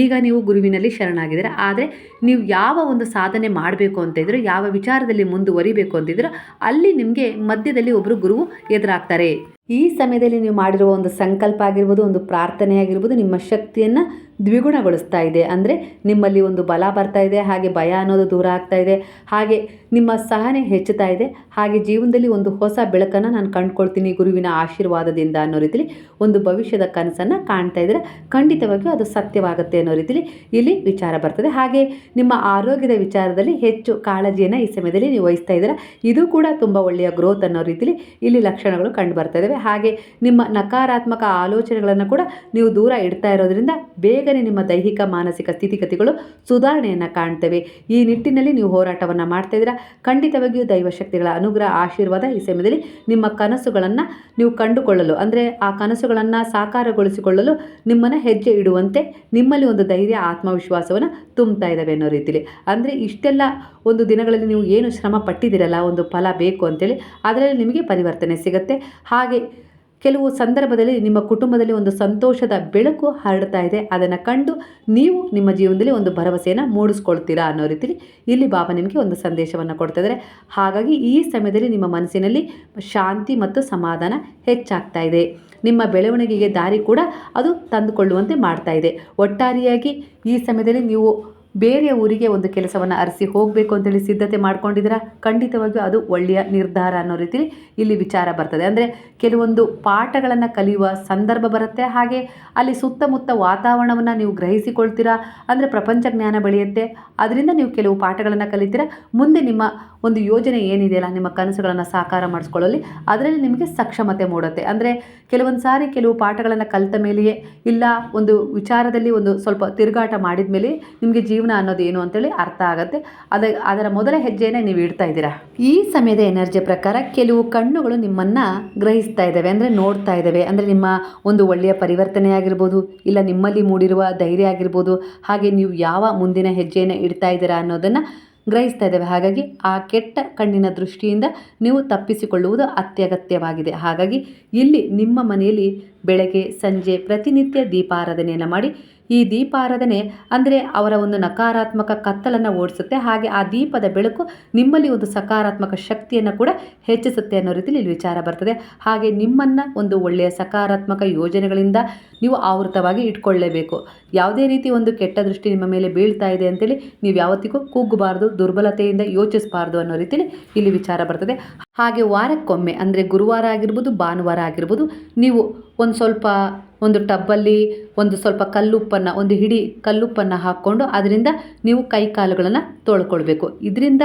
ಈಗ ನೀವು ಗುರುವಿನಲ್ಲಿ ಶರಣಾಗಿದ್ದೀರಾ, ಆದರೆ ನೀವು ಯಾವ ಒಂದು ಸಾಧನೆ ಮಾಡಬೇಕು ಅಂತ ಇದ್ರು ಯಾವ ವಿಚಾರದಲ್ಲಿ ಮುಂದುವರಿಬೇಕು ಅಂತಿದ್ರೆ, ಅಲ್ಲಿ ನಿಮಗೆ ಮಧ್ಯದಲ್ಲಿ ಒಬ್ಬರು ಗುರುವು ಎದುರಾಗ್ತಾರೆ. ಈ ಸಮಯದಲ್ಲಿ ನೀವು ಮಾಡಿರುವ ಒಂದು ಸಂಕಲ್ಪ ಆಗಿರ್ಬೋದು, ಒಂದು ಪ್ರಾರ್ಥನೆ ಆಗಿರ್ಬೋದು, ನಿಮ್ಮ ಶಕ್ತಿಯನ್ನು ದ್ವಿಗುಣಗೊಳಿಸ್ತಾ ಇದೆ. ಅಂದರೆ ನಿಮ್ಮಲ್ಲಿ ಒಂದು ಬಲ ಬರ್ತಾ ಇದೆ, ಹಾಗೆ ಭಯ ಅನ್ನೋದು ದೂರ ಆಗ್ತಾ ಇದೆ, ಹಾಗೆ ನಿಮ್ಮ ಸಹನೆ ಹೆಚ್ಚುತ್ತಾ ಇದೆ, ಹಾಗೆ ಜೀವನದಲ್ಲಿ ಒಂದು ಹೊಸ ಬೆಳಕನ್ನು ನಾನು ಕಂಡುಕೊಳ್ತೀನಿ ಗುರುವಿನ ಆಶೀರ್ವಾದದಿಂದ ಅನ್ನೋ ರೀತಿಲಿ ಒಂದು ಭವಿಷ್ಯದ ಕನಸನ್ನು ಕಾಣ್ತಾ ಇದ್ದರೆ? ಖಂಡಿತವಾಗಿಯೂ ಅದು ಸತ್ಯವಾಗುತ್ತೆ ಅನ್ನೋ ರೀತಿಲಿ ಇಲ್ಲಿ ವಿಚಾರ ಬರ್ತದೆ. ಹಾಗೆ ನಿಮ್ಮ ಆರೋಗ್ಯದ ವಿಚಾರದಲ್ಲಿ ಹೆಚ್ಚು ಕಾಳಜಿಯನ್ನು ಈ ಸಮಯದಲ್ಲಿ ನೀವು ವಹಿಸ್ತಾ ಇದ್ದೀರಾ? ಇದು ಕೂಡ ತುಂಬ ಒಳ್ಳೆಯ ಗ್ರೋತ್ ಅನ್ನೋ ರೀತಿಲಿ ಇಲ್ಲಿ ಲಕ್ಷಣಗಳು ಕಂಡು ಬರ್ತಾ ಇದ್ದಾವೆ. ಹಾಗೆ ನಿಮ್ಮ ನಕಾರಾತ್ಮಕ ಆಲೋಚನೆಗಳನ್ನು ಕೂಡ ನೀವು ದೂರ ಇಡ್ತಾ ಇರೋದ್ರಿಂದ ಬೇಗನೆ ನಿಮ್ಮ ದೈಹಿಕ, ಮಾನಸಿಕ ಸ್ಥಿತಿಗತಿಗಳು ಸುಧಾರಣೆಯನ್ನು ಕಾಣ್ತವೆ. ಈ ನಿಟ್ಟಿನಲ್ಲಿ ನೀವು ಹೋರಾಟವನ್ನು ಮಾಡ್ತಾ ಇದ್ದೀರಾ? ಖಂಡಿತವಾಗಿಯೂ ದೈವಶಕ್ತಿಗಳ ಅನುಗ್ರಹ, ಆಶೀರ್ವಾದ ಈ ಸಮಯದಲ್ಲಿ ನಿಮ್ಮ ಕನಸುಗಳನ್ನು ನೀವು ಕಂಡುಕೊಳ್ಳಲು, ಅಂದರೆ ಆ ಕನಸುಗಳನ್ನು ಸಾಕಾರಗೊಳಿಸಿಕೊಳ್ಳಲು ನಿಮ್ಮನ್ನು ಹೆಜ್ಜೆ ಇಡುವಂತೆ ನಿಮ್ಮಲ್ಲಿ ಒಂದು ಧೈರ್ಯ, ಆತ್ಮವಿಶ್ವಾಸವನ್ನು ತುಂಬ್ತಾ ಇದ್ದಾವೆ ಅನ್ನೋ ರೀತಿಯಲ್ಲಿ ಅಂದರೆ ಇಷ್ಟೆಲ್ಲ ಒಂದು ದಿನಗಳಲ್ಲಿ ನೀವು ಏನು ಶ್ರಮ ಪಟ್ಟಿದ್ದೀರಲ್ಲ, ಒಂದು ಫಲ ಬೇಕು ಅಂತೇಳಿ, ಅದರಲ್ಲಿ ನಿಮಗೆ ಪರಿವರ್ತನೆ ಸಿಗುತ್ತೆ. ಹಾಗೆ ಕೆಲವು ಸಂದರ್ಭದಲ್ಲಿ ನಿಮ್ಮ ಕುಟುಂಬದಲ್ಲಿ ಒಂದು ಸಂತೋಷದ ಬೆಳಕು ಹರಡ್ತಾ ಇದೆ. ಅದನ್ನು ಕಂಡು ನೀವು ನಿಮ್ಮ ಜೀವನದಲ್ಲಿ ಒಂದು ಭರವಸೆಯನ್ನು ಮೂಡಿಸ್ಕೊಳ್ತೀರಾ ಅನ್ನೋ ರೀತಿಲಿ ಇಲ್ಲಿ ಬಾಬಾ ನಿಮಗೆ ಒಂದು ಸಂದೇಶವನ್ನು ಕೊಡ್ತಾ ಇದ್ದಾರೆ ಹಾಗಾಗಿ ಈ ಸಮಯದಲ್ಲಿ ನಿಮ್ಮ ಮನಸ್ಸಿನಲ್ಲಿ ಶಾಂತಿ ಮತ್ತು ಸಮಾಧಾನ ಹೆಚ್ಚಾಗ್ತಾ ಇದೆ. ನಿಮ್ಮ ಬೆಳವಣಿಗೆಗೆ ದಾರಿ ಕೂಡ ಅದು ತಂದುಕೊಳ್ಳುವಂತೆ ಮಾಡ್ತಾ ಇದೆ. ಒಟ್ಟಾರೆಯಾಗಿ ಈ ಸಮಯದಲ್ಲಿ ನೀವು ಬೇರೆ ಊರಿಗೆ ಒಂದು ಕೆಲಸವನ್ನು ಅರಸಿ ಹೋಗಬೇಕು ಅಂತೇಳಿ ಸಿದ್ಧತೆ ಮಾಡ್ಕೊಂಡಿದ್ದೀರಾ? ಖಂಡಿತವಾಗಿಯೂ ಅದು ಒಳ್ಳೆಯ ನಿರ್ಧಾರ ಅನ್ನೋ ರೀತಿಲಿ ಇಲ್ಲಿ ವಿಚಾರ ಬರ್ತದೆ. ಅಂದರೆ ಕೆಲವೊಂದು ಪಾಠಗಳನ್ನು ಕಲಿಯುವ ಸಂದರ್ಭ ಬರುತ್ತೆ. ಹಾಗೆ ಅಲ್ಲಿ ಸುತ್ತಮುತ್ತ ವಾತಾವರಣವನ್ನು ನೀವು ಗ್ರಹಿಸಿಕೊಳ್ತೀರಾ? ಅಂದರೆ ಪ್ರಪಂಚ ಜ್ಞಾನ ಬೆಳೆಯುತ್ತೆ. ಅದರಿಂದ ನೀವು ಕೆಲವು ಪಾಠಗಳನ್ನು ಕಲಿತೀರಾ? ಮುಂದೆ ನಿಮ್ಮ ಒಂದು ಯೋಜನೆ ಏನಿದೆಯಲ್ಲ, ನಿಮ್ಮ ಕನಸುಗಳನ್ನು ಸಾಕಾರ ಮಾಡಿಸ್ಕೊಳ್ಳಲಿ ಅದರಲ್ಲಿ ನಿಮಗೆ ಸಕ್ಷಮತೆ ಮೂಡುತ್ತೆ. ಅಂದರೆ ಕೆಲವೊಂದು ಸಾರಿ ಕೆಲವು ಪಾಠಗಳನ್ನು ಕಲಿತ ಮೇಲೆಯೇ ಇಲ್ಲ, ಒಂದು ವಿಚಾರದಲ್ಲಿ ಒಂದು ಸ್ವಲ್ಪ ತಿರುಗಾಟ ಮಾಡಿದ ಮೇಲೆ ನಿಮಗೆ ಜೀವನ ಅನ್ನೋದು ಏನು ಅಂತೇಳಿ ಅರ್ಥ ಆಗುತ್ತೆ. ಅದ, ಅದರ ಮೊದಲ ಹೆಜ್ಜೆಯನ್ನು ನೀವು ಇಡ್ತಾ ಇದ್ದೀರಾ? ಈ ಸಮಯದ ಎನರ್ಜಿ ಪ್ರಕಾರ ಕೆಲವು ಕಣ್ಣುಗಳು ನಿಮ್ಮನ್ನು ಗ್ರಹಿಸ್ತಾ ಇದ್ದಾವೆ. ಅಂದರೆ ನೋಡ್ತಾ ಇದ್ದಾವೆ. ಅಂದರೆ ನಿಮ್ಮ ಒಂದು ಒಳ್ಳೆಯ ಪರಿವರ್ತನೆ ಆಗಿರ್ಬೋದು, ಇಲ್ಲ ನಿಮ್ಮಲ್ಲಿ ಮೂಡಿರುವ ಧೈರ್ಯ ಆಗಿರ್ಬೋದು, ಹಾಗೆ ನೀವು ಯಾವ ಮುಂದಿನ ಹೆಜ್ಜೆಯನ್ನು ಇಡ್ತಾ ಇದ್ದೀರಾ ಅನ್ನೋದನ್ನು ಗ್ರಹಿಸ್ತಾ ಇದ್ದಾವೆ. ಹಾಗಾಗಿ ಆ ಕೆಟ್ಟ ಕಣ್ಣಿನ ದೃಷ್ಟಿಯಿಂದ ನೀವು ತಪ್ಪಿಸಿಕೊಳ್ಳುವುದು ಅತ್ಯಗತ್ಯವಾಗಿದೆ. ಹಾಗಾಗಿ ಇಲ್ಲಿ ನಿಮ್ಮ ಮನೆಯಲ್ಲಿ ಬೆಳಗ್ಗೆ, ಸಂಜೆ ಪ್ರತಿನಿತ್ಯ ದೀಪಾರಾಧನೆಯನ್ನು ಮಾಡಿ ಈ ದೀಪಾರಾಧನೆ ಅಂದರೆ ಅವರ ಒಂದು ನಕಾರಾತ್ಮಕ ಕತ್ತಲನ್ನು ಓಡಿಸುತ್ತೆ. ಹಾಗೆ ಆ ದೀಪದ ಬೆಳಕು ನಿಮ್ಮಲ್ಲಿ ಒಂದು ಸಕಾರಾತ್ಮಕ ಶಕ್ತಿಯನ್ನು ಕೂಡ ಹೆಚ್ಚಿಸುತ್ತೆ ಅನ್ನೋ ರೀತಿಯಲ್ಲಿ ಇಲ್ಲಿ ವಿಚಾರ ಬರ್ತದೆ. ಹಾಗೆ ನಿಮ್ಮನ್ನು ಒಂದು ಒಳ್ಳೆಯ ಸಕಾರಾತ್ಮಕ ಯೋಜನೆಗಳಿಂದ ನೀವು ಆವೃತವಾಗಿ ಇಟ್ಕೊಳ್ಳೇಬೇಕು. ಯಾವುದೇ ರೀತಿ ಒಂದು ಕೆಟ್ಟ ದೃಷ್ಟಿ ನಿಮ್ಮ ಮೇಲೆ ಬೀಳ್ತಾ ಇದೆ ಅಂತೇಳಿ ನೀವು ಯಾವತ್ತಿಗೂ ಕುಗ್ಗಬಾರ್ದು ದುರ್ಬಲತೆಯಿಂದ ಯೋಚಿಸಬಾರ್ದು ಅನ್ನೋ ರೀತಿಯಲ್ಲಿ ಇಲ್ಲಿ ವಿಚಾರ ಬರ್ತದೆ. ಹಾಗೆ ವಾರಕ್ಕೊಮ್ಮೆ ಅಂದರೆ ಗುರುವಾರ ಆಗಿರ್ಬೋದು, ಭಾನುವಾರ ಆಗಿರ್ಬೋದು, ನೀವು ಒಂದು ಸ್ವಲ್ಪ ಒಂದು ಟಬ್ಬಲ್ಲಿ ಒಂದು ಸ್ವಲ್ಪ ಕಲ್ಲುಪ್ಪನ್ನು, ಒಂದು ಹಿಡಿ ಕಲ್ಲುಪ್ಪನ್ನು ಹಾಕ್ಕೊಂಡು ಅದರಿಂದ ನೀವು ಕೈ ಕಾಲುಗಳನ್ನು ತೊಳ್ಕೊಳ್ಬೇಕು. ಇದರಿಂದ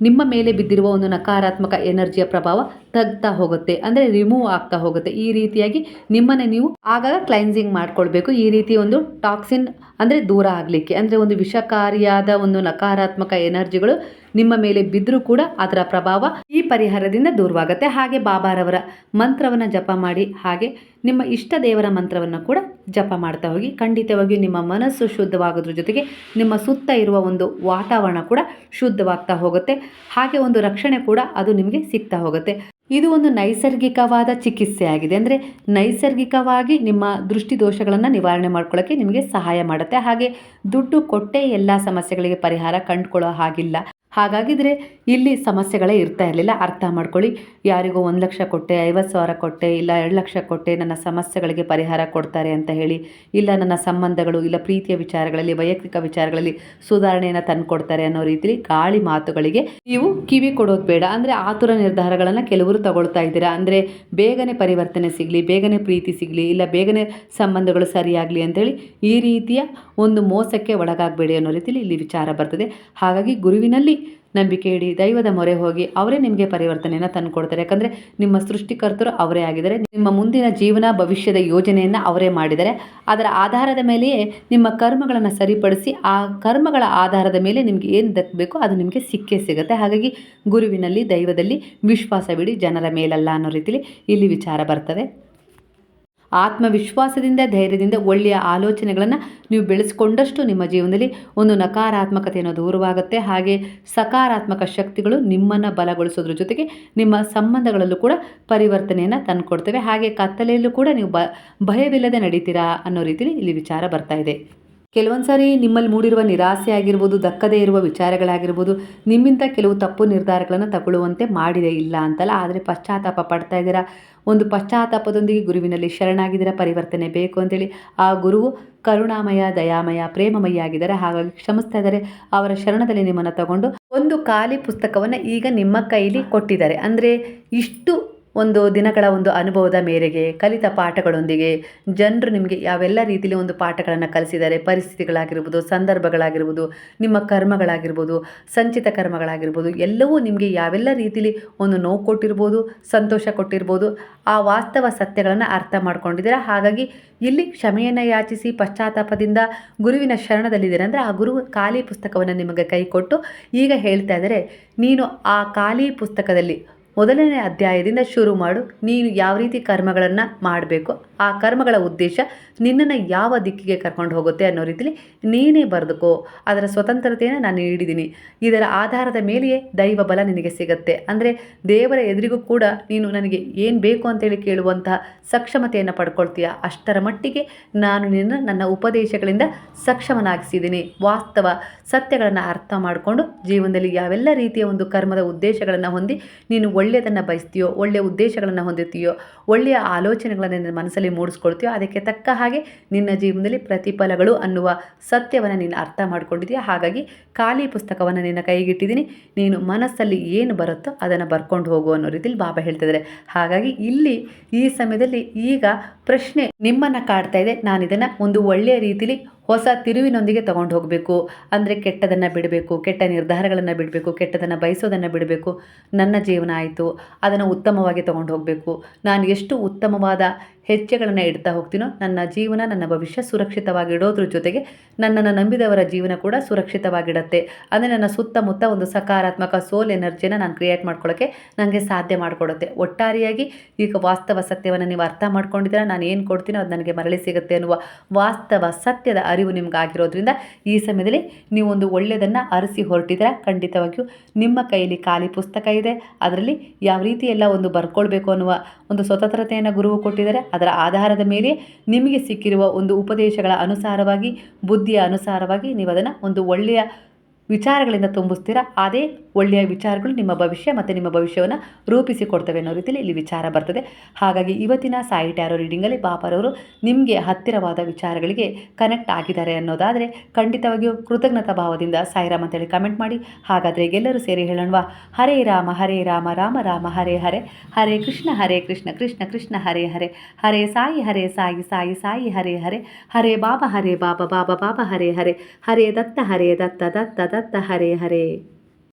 ನಿಮ್ಮ ಮೇಲೆ ಬಿದ್ದಿರುವ ಒಂದು ನಕಾರಾತ್ಮಕ ಎನರ್ಜಿಯ ಪ್ರಭಾವ ತಗ್ತಾ ಹೋಗುತ್ತೆ. ಅಂದರೆ ರಿಮೂವ್ ಆಗ್ತಾ ಹೋಗುತ್ತೆ. ಈ ರೀತಿಯಾಗಿ ನಿಮ್ಮನ್ನು ನೀವು ಆಗಾಗ ಕ್ಲೈನ್ಸಿಂಗ್ ಮಾಡ್ಕೊಳ್ಬೇಕು. ಈ ರೀತಿ ಒಂದು ಟಾಕ್ಸಿನ್ ಅಂದರೆ ದೂರ ಆಗಲಿಕ್ಕೆ. ಅಂದರೆ ಒಂದು ವಿಷಕಾರಿಯಾದ ಒಂದು ನಕಾರಾತ್ಮಕ ಎನರ್ಜಿಗಳು ನಿಮ್ಮ ಮೇಲೆ ಬಿದ್ದರೂ ಕೂಡ ಅದರ ಪ್ರಭಾವ ಈ ಪರಿಹಾರದಿಂದ ದೂರವಾಗುತ್ತೆ. ಹಾಗೆ ಬಾಬಾರವರ ಮಂತ್ರವನ್ನು ಜಪ ಮಾಡಿ, ಹಾಗೆ ನಿಮ್ಮ ಇಷ್ಟ ದೇವರ ಮಂತ್ರವನ್ನು ಕೂಡ ಜಪ ಮಾಡ್ತಾ ಹೋಗಿ. ಖಂಡಿತವಾಗಿಯೂ ನಿಮ್ಮ ಮನಸ್ಸು ಶುದ್ಧವಾಗೋದ್ರ ಜೊತೆಗೆ ನಿಮ್ಮ ಸುತ್ತ ಇರುವ ಒಂದು ವಾತಾವರಣ ಕೂಡ ಶುದ್ಧವಾಗ್ತಾ ಹೋಗುತ್ತೆ. ಹಾಗೆ ಒಂದು ರಕ್ಷಣೆ ಕೂಡ ಅದು ನಿಮಗೆ ಸಿಗ್ತಾ ಹೋಗುತ್ತೆ. ಇದು ಒಂದು ನೈಸರ್ಗಿಕವಾದ ಚಿಕಿತ್ಸೆ ಆಗಿದೆ. ಅಂದರೆ ನೈಸರ್ಗಿಕವಾಗಿ ನಿಮ್ಮ ದೃಷ್ಟಿ ದೋಷಗಳನ್ನು ನಿವಾರಣೆ ಮಾಡ್ಕೊಳ್ಳೋಕ್ಕೆ ನಿಮಗೆ ಸಹಾಯ ಮಾಡುತ್ತೆ. ಹಾಗೆ ದುಡ್ಡು ಕೊಟ್ಟೇ ಎಲ್ಲ ಸಮಸ್ಯೆಗಳಿಗೆ ಪರಿಹಾರ ಕಂಡುಕೊಳ್ಳೋ ಹಾಗಿಲ್ಲ. ಹಾಗಾಗಿದ್ರೆ ಇಲ್ಲಿ ಸಮಸ್ಯೆಗಳೇ ಇರ್ತಾ ಇರಲಿಲ್ಲ. ಅರ್ಥ ಮಾಡ್ಕೊಳ್ಳಿ. ಯಾರಿಗೋ ಒಂದು ಲಕ್ಷ ಕೊಟ್ಟೆ, ಐವತ್ತು ಸಾವಿರ ಕೊಟ್ಟೆ, ಇಲ್ಲ ಎರಡು ಲಕ್ಷ ಕೊಟ್ಟೆ ನನ್ನ ಸಮಸ್ಯೆಗಳಿಗೆ ಪರಿಹಾರ ಕೊಡ್ತಾರೆ ಅಂತ ಹೇಳಿ, ಇಲ್ಲ ನನ್ನ ಸಂಬಂಧಗಳು, ಇಲ್ಲ ಪ್ರೀತಿಯ ವಿಚಾರಗಳಲ್ಲಿ, ವೈಯಕ್ತಿಕ ವಿಚಾರಗಳಲ್ಲಿ ಸುಧಾರಣೆಯನ್ನು ತಂದುಕೊಡ್ತಾರೆ ಅನ್ನೋ ರೀತಿಲಿ ಗಾಳಿ ಮಾತುಗಳಿಗೆ ನೀವು ಕಿವಿ ಕೊಡೋದು ಬೇಡ. ಅಂದರೆ ಆತುರ ನಿರ್ಧಾರಗಳನ್ನು ಕೆಲವರು ತಗೊಳ್ತಾ ಇದ್ದೀರಾ? ಅಂದರೆ ಬೇಗನೆ ಪರಿವರ್ತನೆ ಸಿಗಲಿ, ಬೇಗನೆ ಪ್ರೀತಿ ಸಿಗಲಿ, ಇಲ್ಲ ಬೇಗನೆ ಸಂಬಂಧಗಳು ಸರಿಯಾಗಲಿ ಅಂತೇಳಿ ಈ ರೀತಿಯ ಒಂದು ಮೋಸಕ್ಕೆ ಒಳಗಾಗಬೇಡಿ ಅನ್ನೋ ರೀತಿಲಿ ಇಲ್ಲಿ ವಿಚಾರ ಬರ್ತದೆ. ಹಾಗಾಗಿ ಗುರುವಿನಲ್ಲಿ ನಂಬಿಕೆ ಇಡಿ, ದೈವದ ಮೊರೆ ಹೋಗಿ ಅವರೇ ನಿಮಗೆ ಪರಿವರ್ತನೆಯನ್ನು ತಂದುಕೊಡ್ತಾರೆ. ಯಾಕಂದರೆ ನಿಮ್ಮ ಸೃಷ್ಟಿಕರ್ತರು ಅವರೇ ಆಗಿದ್ದಾರೆ. ನಿಮ್ಮ ಮುಂದಿನ ಜೀವನ, ಭವಿಷ್ಯದ ಯೋಜನೆಯನ್ನು ಅವರೇ ಮಾಡಿದ್ದಾರೆ. ಅದರ ಆಧಾರದ ಮೇಲೆಯೇ ನಿಮ್ಮ ಕರ್ಮಗಳನ್ನು ಸರಿಪಡಿಸಿ ಆ ಕರ್ಮಗಳ ಆಧಾರದ ಮೇಲೆ ನಿಮಗೆ ಏನು ದಕ್ಕಬೇಕು ಅದು ನಿಮಗೆ ಸಿಕ್ಕೇ ಸಿಗುತ್ತೆ. ಹಾಗಾಗಿ ಗುರುವಿನಲ್ಲಿ, ದೈವದಲ್ಲಿ ವಿಶ್ವಾಸವಿಡಿ ಜನರ ಮೇಲಲ್ಲ ಅನ್ನೋ ರೀತಿಲಿ ಇಲ್ಲಿ ವಿಚಾರ ಬರ್ತದೆ. ಆತ್ಮವಿಶ್ವಾಸದಿಂದ, ಧೈರ್ಯದಿಂದ ಒಳ್ಳೆಯ ಆಲೋಚನೆಗಳನ್ನು ನೀವು ಬೆಳೆಸ್ಕೊಂಡಷ್ಟು ನಿಮ್ಮ ಜೀವನದಲ್ಲಿ ಒಂದು ನಕಾರಾತ್ಮಕತೆಯನ್ನು ದೂರವಾಗುತ್ತೆ. ಹಾಗೆ ಸಕಾರಾತ್ಮಕ ಶಕ್ತಿಗಳು ನಿಮ್ಮನ್ನು ಬಲಗೊಳಿಸೋದ್ರ ಜೊತೆಗೆ ನಿಮ್ಮ ಸಂಬಂಧಗಳಲ್ಲೂ ಕೂಡ ಪರಿವರ್ತನೆಯನ್ನು ತಂದುಕೊಡ್ತವೆ. ಹಾಗೆ ಕತ್ತಲೆಯಲ್ಲೂ ಕೂಡ ನೀವು ಭಯವಿಲ್ಲದೆ ನಡೀತೀರಾ ಅನ್ನೋ ರೀತಿಯಲ್ಲಿ ಇಲ್ಲಿ ವಿಚಾರ ಬರ್ತಾ ಇದೆ. ಕೆಲವೊಂದು ಸಾರಿ ನಿಮ್ಮಲ್ಲಿ ಮೂಡಿರುವ ನಿರಾಸೆ ಆಗಿರ್ಬೋದು, ದಕ್ಕದೇ ಇರುವ ವಿಚಾರಗಳಾಗಿರ್ಬೋದು, ನಿಮ್ಮಿಂದ ಕೆಲವು ತಪ್ಪು ನಿರ್ಧಾರಗಳನ್ನು ತಗೊಳ್ಳುವಂತೆ ಮಾಡಿದೆ ಇಲ್ಲ ಅಂತಲ್ಲ, ಆದರೆ ಪಶ್ಚಾತ್ತಾಪ ಪಡ್ತಾ ಇದ್ದೀರಾ? ಒಂದು ಪಶ್ಚಾತ್ತಾಪದೊಂದಿಗೆ ಗುರುವಿನಲ್ಲಿ ಶರಣಾಗಿದ್ದೀರಾ? ಪರಿವರ್ತನೆ ಬೇಕು ಅಂತೇಳಿ. ಆ ಗುರುವು ಕರುಣಾಮಯ, ದಯಾಮಯ, ಪ್ರೇಮಮಯ ಆಗಿದ್ದಾರೆ. ಹಾಗಾಗಿ ಕ್ಷಮಿಸ್ತಾ ಇದ್ದಾರೆ. ಅವರ ಶರಣದಲ್ಲಿ ನಿಮ್ಮನ್ನು ತಗೊಂಡು ಒಂದು ಖಾಲಿ ಪುಸ್ತಕವನ್ನು ಈಗ ನಿಮ್ಮ ಕೈಲಿ ಕೊಟ್ಟಿದ್ದಾರೆ. ಅಂದರೆ ಇಷ್ಟು ಒಂದು ದಿನಗಳ ಒಂದು ಅನುಭವದ ಮೇರೆಗೆ ಕಲಿತ ಪಾಠಗಳೊಂದಿಗೆ ಜನರು ನಿಮಗೆ ಯಾವೆಲ್ಲ ರೀತಿಯಲ್ಲಿ ಒಂದು ಪಾಠಗಳನ್ನು ಕಲಿಸಿದ್ದಾರೆ, ಪರಿಸ್ಥಿತಿಗಳಾಗಿರ್ಬೋದು, ಸಂದರ್ಭಗಳಾಗಿರ್ಬೋದು, ನಿಮ್ಮ ಕರ್ಮಗಳಾಗಿರ್ಬೋದು, ಸಂಚಿತ ಕರ್ಮಗಳಾಗಿರ್ಬೋದು, ಎಲ್ಲವೂ ನಿಮಗೆ ಯಾವೆಲ್ಲ ರೀತಿಯಲ್ಲಿ ಒಂದು ನೋವು ಕೊಟ್ಟಿರ್ಬೋದು, ಸಂತೋಷ ಕೊಟ್ಟಿರ್ಬೋದು, ಆ ವಾಸ್ತವ ಸತ್ಯಗಳನ್ನು ಅರ್ಥ ಮಾಡ್ಕೊಂಡಿದ್ದೀರಾ? ಹಾಗಾಗಿ ಇಲ್ಲಿ ಕ್ಷಮೆಯನ್ನು ಯಾಚಿಸಿ ಪಶ್ಚಾತ್ತಾಪದಿಂದ ಗುರುವಿನ ಶರಣದಲ್ಲಿದ್ದೀರ ಅಂದರೆ ಆ ಗುರು ಖಾಲಿ ಪುಸ್ತಕವನ್ನು ನಿಮಗೆ ಕೈ ಕೊಟ್ಟು ಈಗ ಹೇಳ್ತಾ ಇದ್ದಾರೆ, ನೀನು ಆ ಖಾಲಿ ಪುಸ್ತಕದಲ್ಲಿ ಮೊದಲನೇ ಅಧ್ಯಾಯದಿಂದ ಶುರು ಮಾಡು. ನೀನು ಯಾವ ರೀತಿ ಕರ್ಮಗಳನ್ನು ಮಾಡಬೇಕು, ಆ ಕರ್ಮಗಳ ಉದ್ದೇಶ ನಿನ್ನನ್ನು ಯಾವ ದಿಕ್ಕಿಗೆ ಕರ್ಕೊಂಡು ಹೋಗುತ್ತೆ ಅನ್ನೋ ರೀತಿಲಿ ನೀನೇ ಬರೆದುಕೋ. ಅದರ ಸ್ವತಂತ್ರತೆಯನ್ನು ನಾನು ನೀಡಿದ್ದೀನಿ. ಇದರ ಆಧಾರದ ಮೇಲೆಯೇ ದೈವ ಬಲ ನಿನಗೆ ಸಿಗುತ್ತೆ. ಅಂದರೆ ದೇವರ ಎದುರಿಗೂ ಕೂಡ ನೀನು ನನಗೆ ಏನು ಬೇಕು ಅಂತೇಳಿ ಕೇಳುವಂತಹ ಸಕ್ಷಮತೆಯನ್ನು ಪಡ್ಕೊಳ್ತೀಯ? ಅಷ್ಟರ ಮಟ್ಟಿಗೆ ನಾನು ನಿನ್ನ, ನನ್ನ ಉಪದೇಶಗಳಿಂದ ಸಕ್ಷಮನಾಗಿಸಿದ್ದೀನಿ. ವಾಸ್ತವ ಸತ್ಯಗಳನ್ನು ಅರ್ಥ ಮಾಡಿಕೊಂಡು ಜೀವನದಲ್ಲಿ ಯಾವೆಲ್ಲ ರೀತಿಯ ಒಂದು ಕರ್ಮದ ಉದ್ದೇಶಗಳನ್ನು ಹೊಂದಿ ನೀನು ಒಳ್ಳೆಯದನ್ನು ಬಯಸ್ತೀಯೋ, ಒಳ್ಳೆಯ ಉದ್ದೇಶಗಳನ್ನು ಹೊಂದಿರ್ತೀಯೋ, ಒಳ್ಳೆಯ ಆಲೋಚನೆಗಳನ್ನು ನಿನ್ನ ಮನಸ್ಸಲ್ಲಿ ಮೂಡಿಸ್ಕೊಳ್ತೀಯೋ, ಅದಕ್ಕೆ ತಕ್ಕ ಹಾಗೆ ನಿನ್ನ ಜೀವನದಲ್ಲಿ ಪ್ರತಿಫಲಗಳು ಅನ್ನುವ ಸತ್ಯವನ್ನು ನೀನು ಅರ್ಥ ಮಾಡ್ಕೊಂಡಿದೆಯಾ ಹಾಗಾಗಿ ಖಾಲಿ ಪುಸ್ತಕವನ್ನು ನಿನ್ನ ಕೈಗಿಟ್ಟಿದ್ದೀನಿ. ನೀನು ಮನಸ್ಸಲ್ಲಿ ಏನು ಬರುತ್ತೋ ಅದನ್ನು ಬರ್ಕೊಂಡು ಹೋಗು ಅನ್ನೋ ರೀತಿಲಿ ಬಾಬಾ ಹೇಳ್ತಿದ್ದಾರೆ. ಹಾಗಾಗಿ ಇಲ್ಲಿ ಈ ಸಮಯದಲ್ಲಿ ಈಗ ಪ್ರಶ್ನೆ ನಿಮ್ಮನ್ನು ಕಾಡ್ತಾ ಇದೆ. ನಾನು ಇದನ್ನು ಒಂದು ಒಳ್ಳೆಯ ರೀತಿಲಿ ಹೊಸ ತಿರುವಿನೊಂದಿಗೆ ತಗೊಂಡು ಹೋಗಬೇಕು. ಅಂದರೆ ಕೆಟ್ಟದನ್ನು ಬಿಡಬೇಕು, ಕೆಟ್ಟ ನಿರ್ಧಾರಗಳನ್ನು ಬಿಡಬೇಕು, ಕೆಟ್ಟದನ್ನು ಬಯಸೋದನ್ನು ಬಿಡಬೇಕು. ನನ್ನ ಜೀವನ ಆಯಿತು. ಅದನ್ನು ಉತ್ತಮವಾಗಿ ತಗೊಂಡು ಹೋಗಬೇಕು. ನಾನು ಎಷ್ಟು ಉತ್ತಮವಾದ ಹೆಜ್ಜೆಗಳನ್ನು ಇಡ್ತಾ ಹೋಗ್ತೀನೋ, ನನ್ನ ಜೀವನ, ನನ್ನ ಭವಿಷ್ಯ ಸುರಕ್ಷಿತವಾಗಿ ಇಡೋದ್ರ ಜೊತೆಗೆ ನನ್ನನ್ನು ನಂಬಿದವರ ಜೀವನ ಕೂಡ ಸುರಕ್ಷಿತವಾಗಿಡತ್ತೆ. ಅಂದರೆ ನನ್ನ ಸುತ್ತಮುತ್ತ ಒಂದು ಸಕಾರಾತ್ಮಕ ಸೋಲ್ ಎನರ್ಜಿನ ನಾನು ಕ್ರಿಯೇಟ್ ಮಾಡ್ಕೊಳ್ಳೋಕ್ಕೆ ನನಗೆ ಸಾಧ್ಯ ಮಾಡಿಕೊಡುತ್ತೆ. ಒಟ್ಟಾರೆಯಾಗಿ ಈಗ ವಾಸ್ತವ ಸತ್ಯವನ್ನು ನೀವು ಅರ್ಥ ಮಾಡ್ಕೊಂಡಿದ್ದೀರ, ನಾನು ಏನು ಕೊಡ್ತೀನೋ ಅದು ನನಗೆ ಮರಳಿ ಸಿಗುತ್ತೆ ಅನ್ನುವ ವಾಸ್ತವ ಸತ್ಯದ ಅರಿವು ನಿಮ್ಗೆ ಆಗಿರೋದ್ರಿಂದ ಈ ಸಮಯದಲ್ಲಿ ನೀವು ಒಂದು ಒಳ್ಳೆಯದನ್ನು ಅರಸಿ ಹೊರಟಿದ್ರೆ ಖಂಡಿತವಾಗಿಯೂ ನಿಮ್ಮ ಕೈಯಲ್ಲಿ ಖಾಲಿ ಪುಸ್ತಕ ಇದೆ. ಅದರಲ್ಲಿ ಯಾವ ರೀತಿ ಎಲ್ಲ ಒಂದು ಬರ್ಕೊಳ್ಬೇಕು ಅನ್ನುವ ಒಂದು ಸ್ವತಂತ್ರತೆಯನ್ನು ಗುರುವು ಕೊಟ್ಟಿದ್ದಾರೆ. ಅದರ ಆಧಾರದ ಮೇಲೆ ನಿಮಗೆ ಸಿಕ್ಕಿರುವ ಒಂದು ಉಪದೇಶಗಳ ಅನುಸಾರವಾಗಿ ಬುದ್ಧಿಯ ಅನುಸಾರವಾಗಿ ನೀವು ಅದನ್ನು ಒಂದು ಒಳ್ಳೆಯ ವಿಚಾರಗಳಿಂದ ತುಂಬಿಸ್ತೀರಾ, ಅದೇ ಒಳ್ಳೆಯ ವಿಚಾರಗಳು ನಿಮ್ಮ ಭವಿಷ್ಯ ಮತ್ತು ನಿಮ್ಮ ಭವಿಷ್ಯವನ್ನು ರೂಪಿಸಿಕೊಡ್ತವೆ ಅನ್ನೋ ರೀತಿಯಲ್ಲಿ ಇಲ್ಲಿ ವಿಚಾರ ಬರ್ತದೆ. ಹಾಗಾಗಿ ಇವತ್ತಿನ ಸಾಯಿ ಟ್ಯಾರೋ ರೀಡಿಂಗಲ್ಲಿ ಬಾಪರವರು ನಿಮಗೆ ಹತ್ತಿರವಾದ ವಿಚಾರಗಳಿಗೆ ಕನೆಕ್ಟ್ ಆಗಿದ್ದಾರೆ ಅನ್ನೋದಾದರೆ ಖಂಡಿತವಾಗಿಯೂ ಕೃತಜ್ಞತಾ ಭಾವದಿಂದ ಸಾಯಿರಾಮ್ ಅಂತೇಳಿ ಕಮೆಂಟ್ ಮಾಡಿ. ಹಾಗಾದರೆ ಎಲ್ಲರೂ ಸೇರಿ ಹೇಳೋಣವಾ? ಹರೇ ರಾಮ ಹರೇ ರಾಮ ರಾಮ ರಾಮ, ಹರೇ ಹರೇ. ಹರೇ ಕೃಷ್ಣ ಹರೇ ಕೃಷ್ಣ ಕೃಷ್ಣ ಕೃಷ್ಣ, ಹರೇ ಹರೇ. ಹರೇ ಸಾಯಿ ಹರೇ ಸಾಯಿ ಸಾಯಿ ಸಾಯಿ, ಹರೇ ಹರೇ. ಹರೇ ಬಾಬಾ ಹರೇ ಬಾಬಾ ಬಾಬಾ ಬಾಬಾ, ಹರೇ ಹರೇ. ಹರೇ ದತ್ತ ಹರೇ ದತ್ತ ದತ್ತ. ದತ್ತ ಹರೇ ಹರೇ.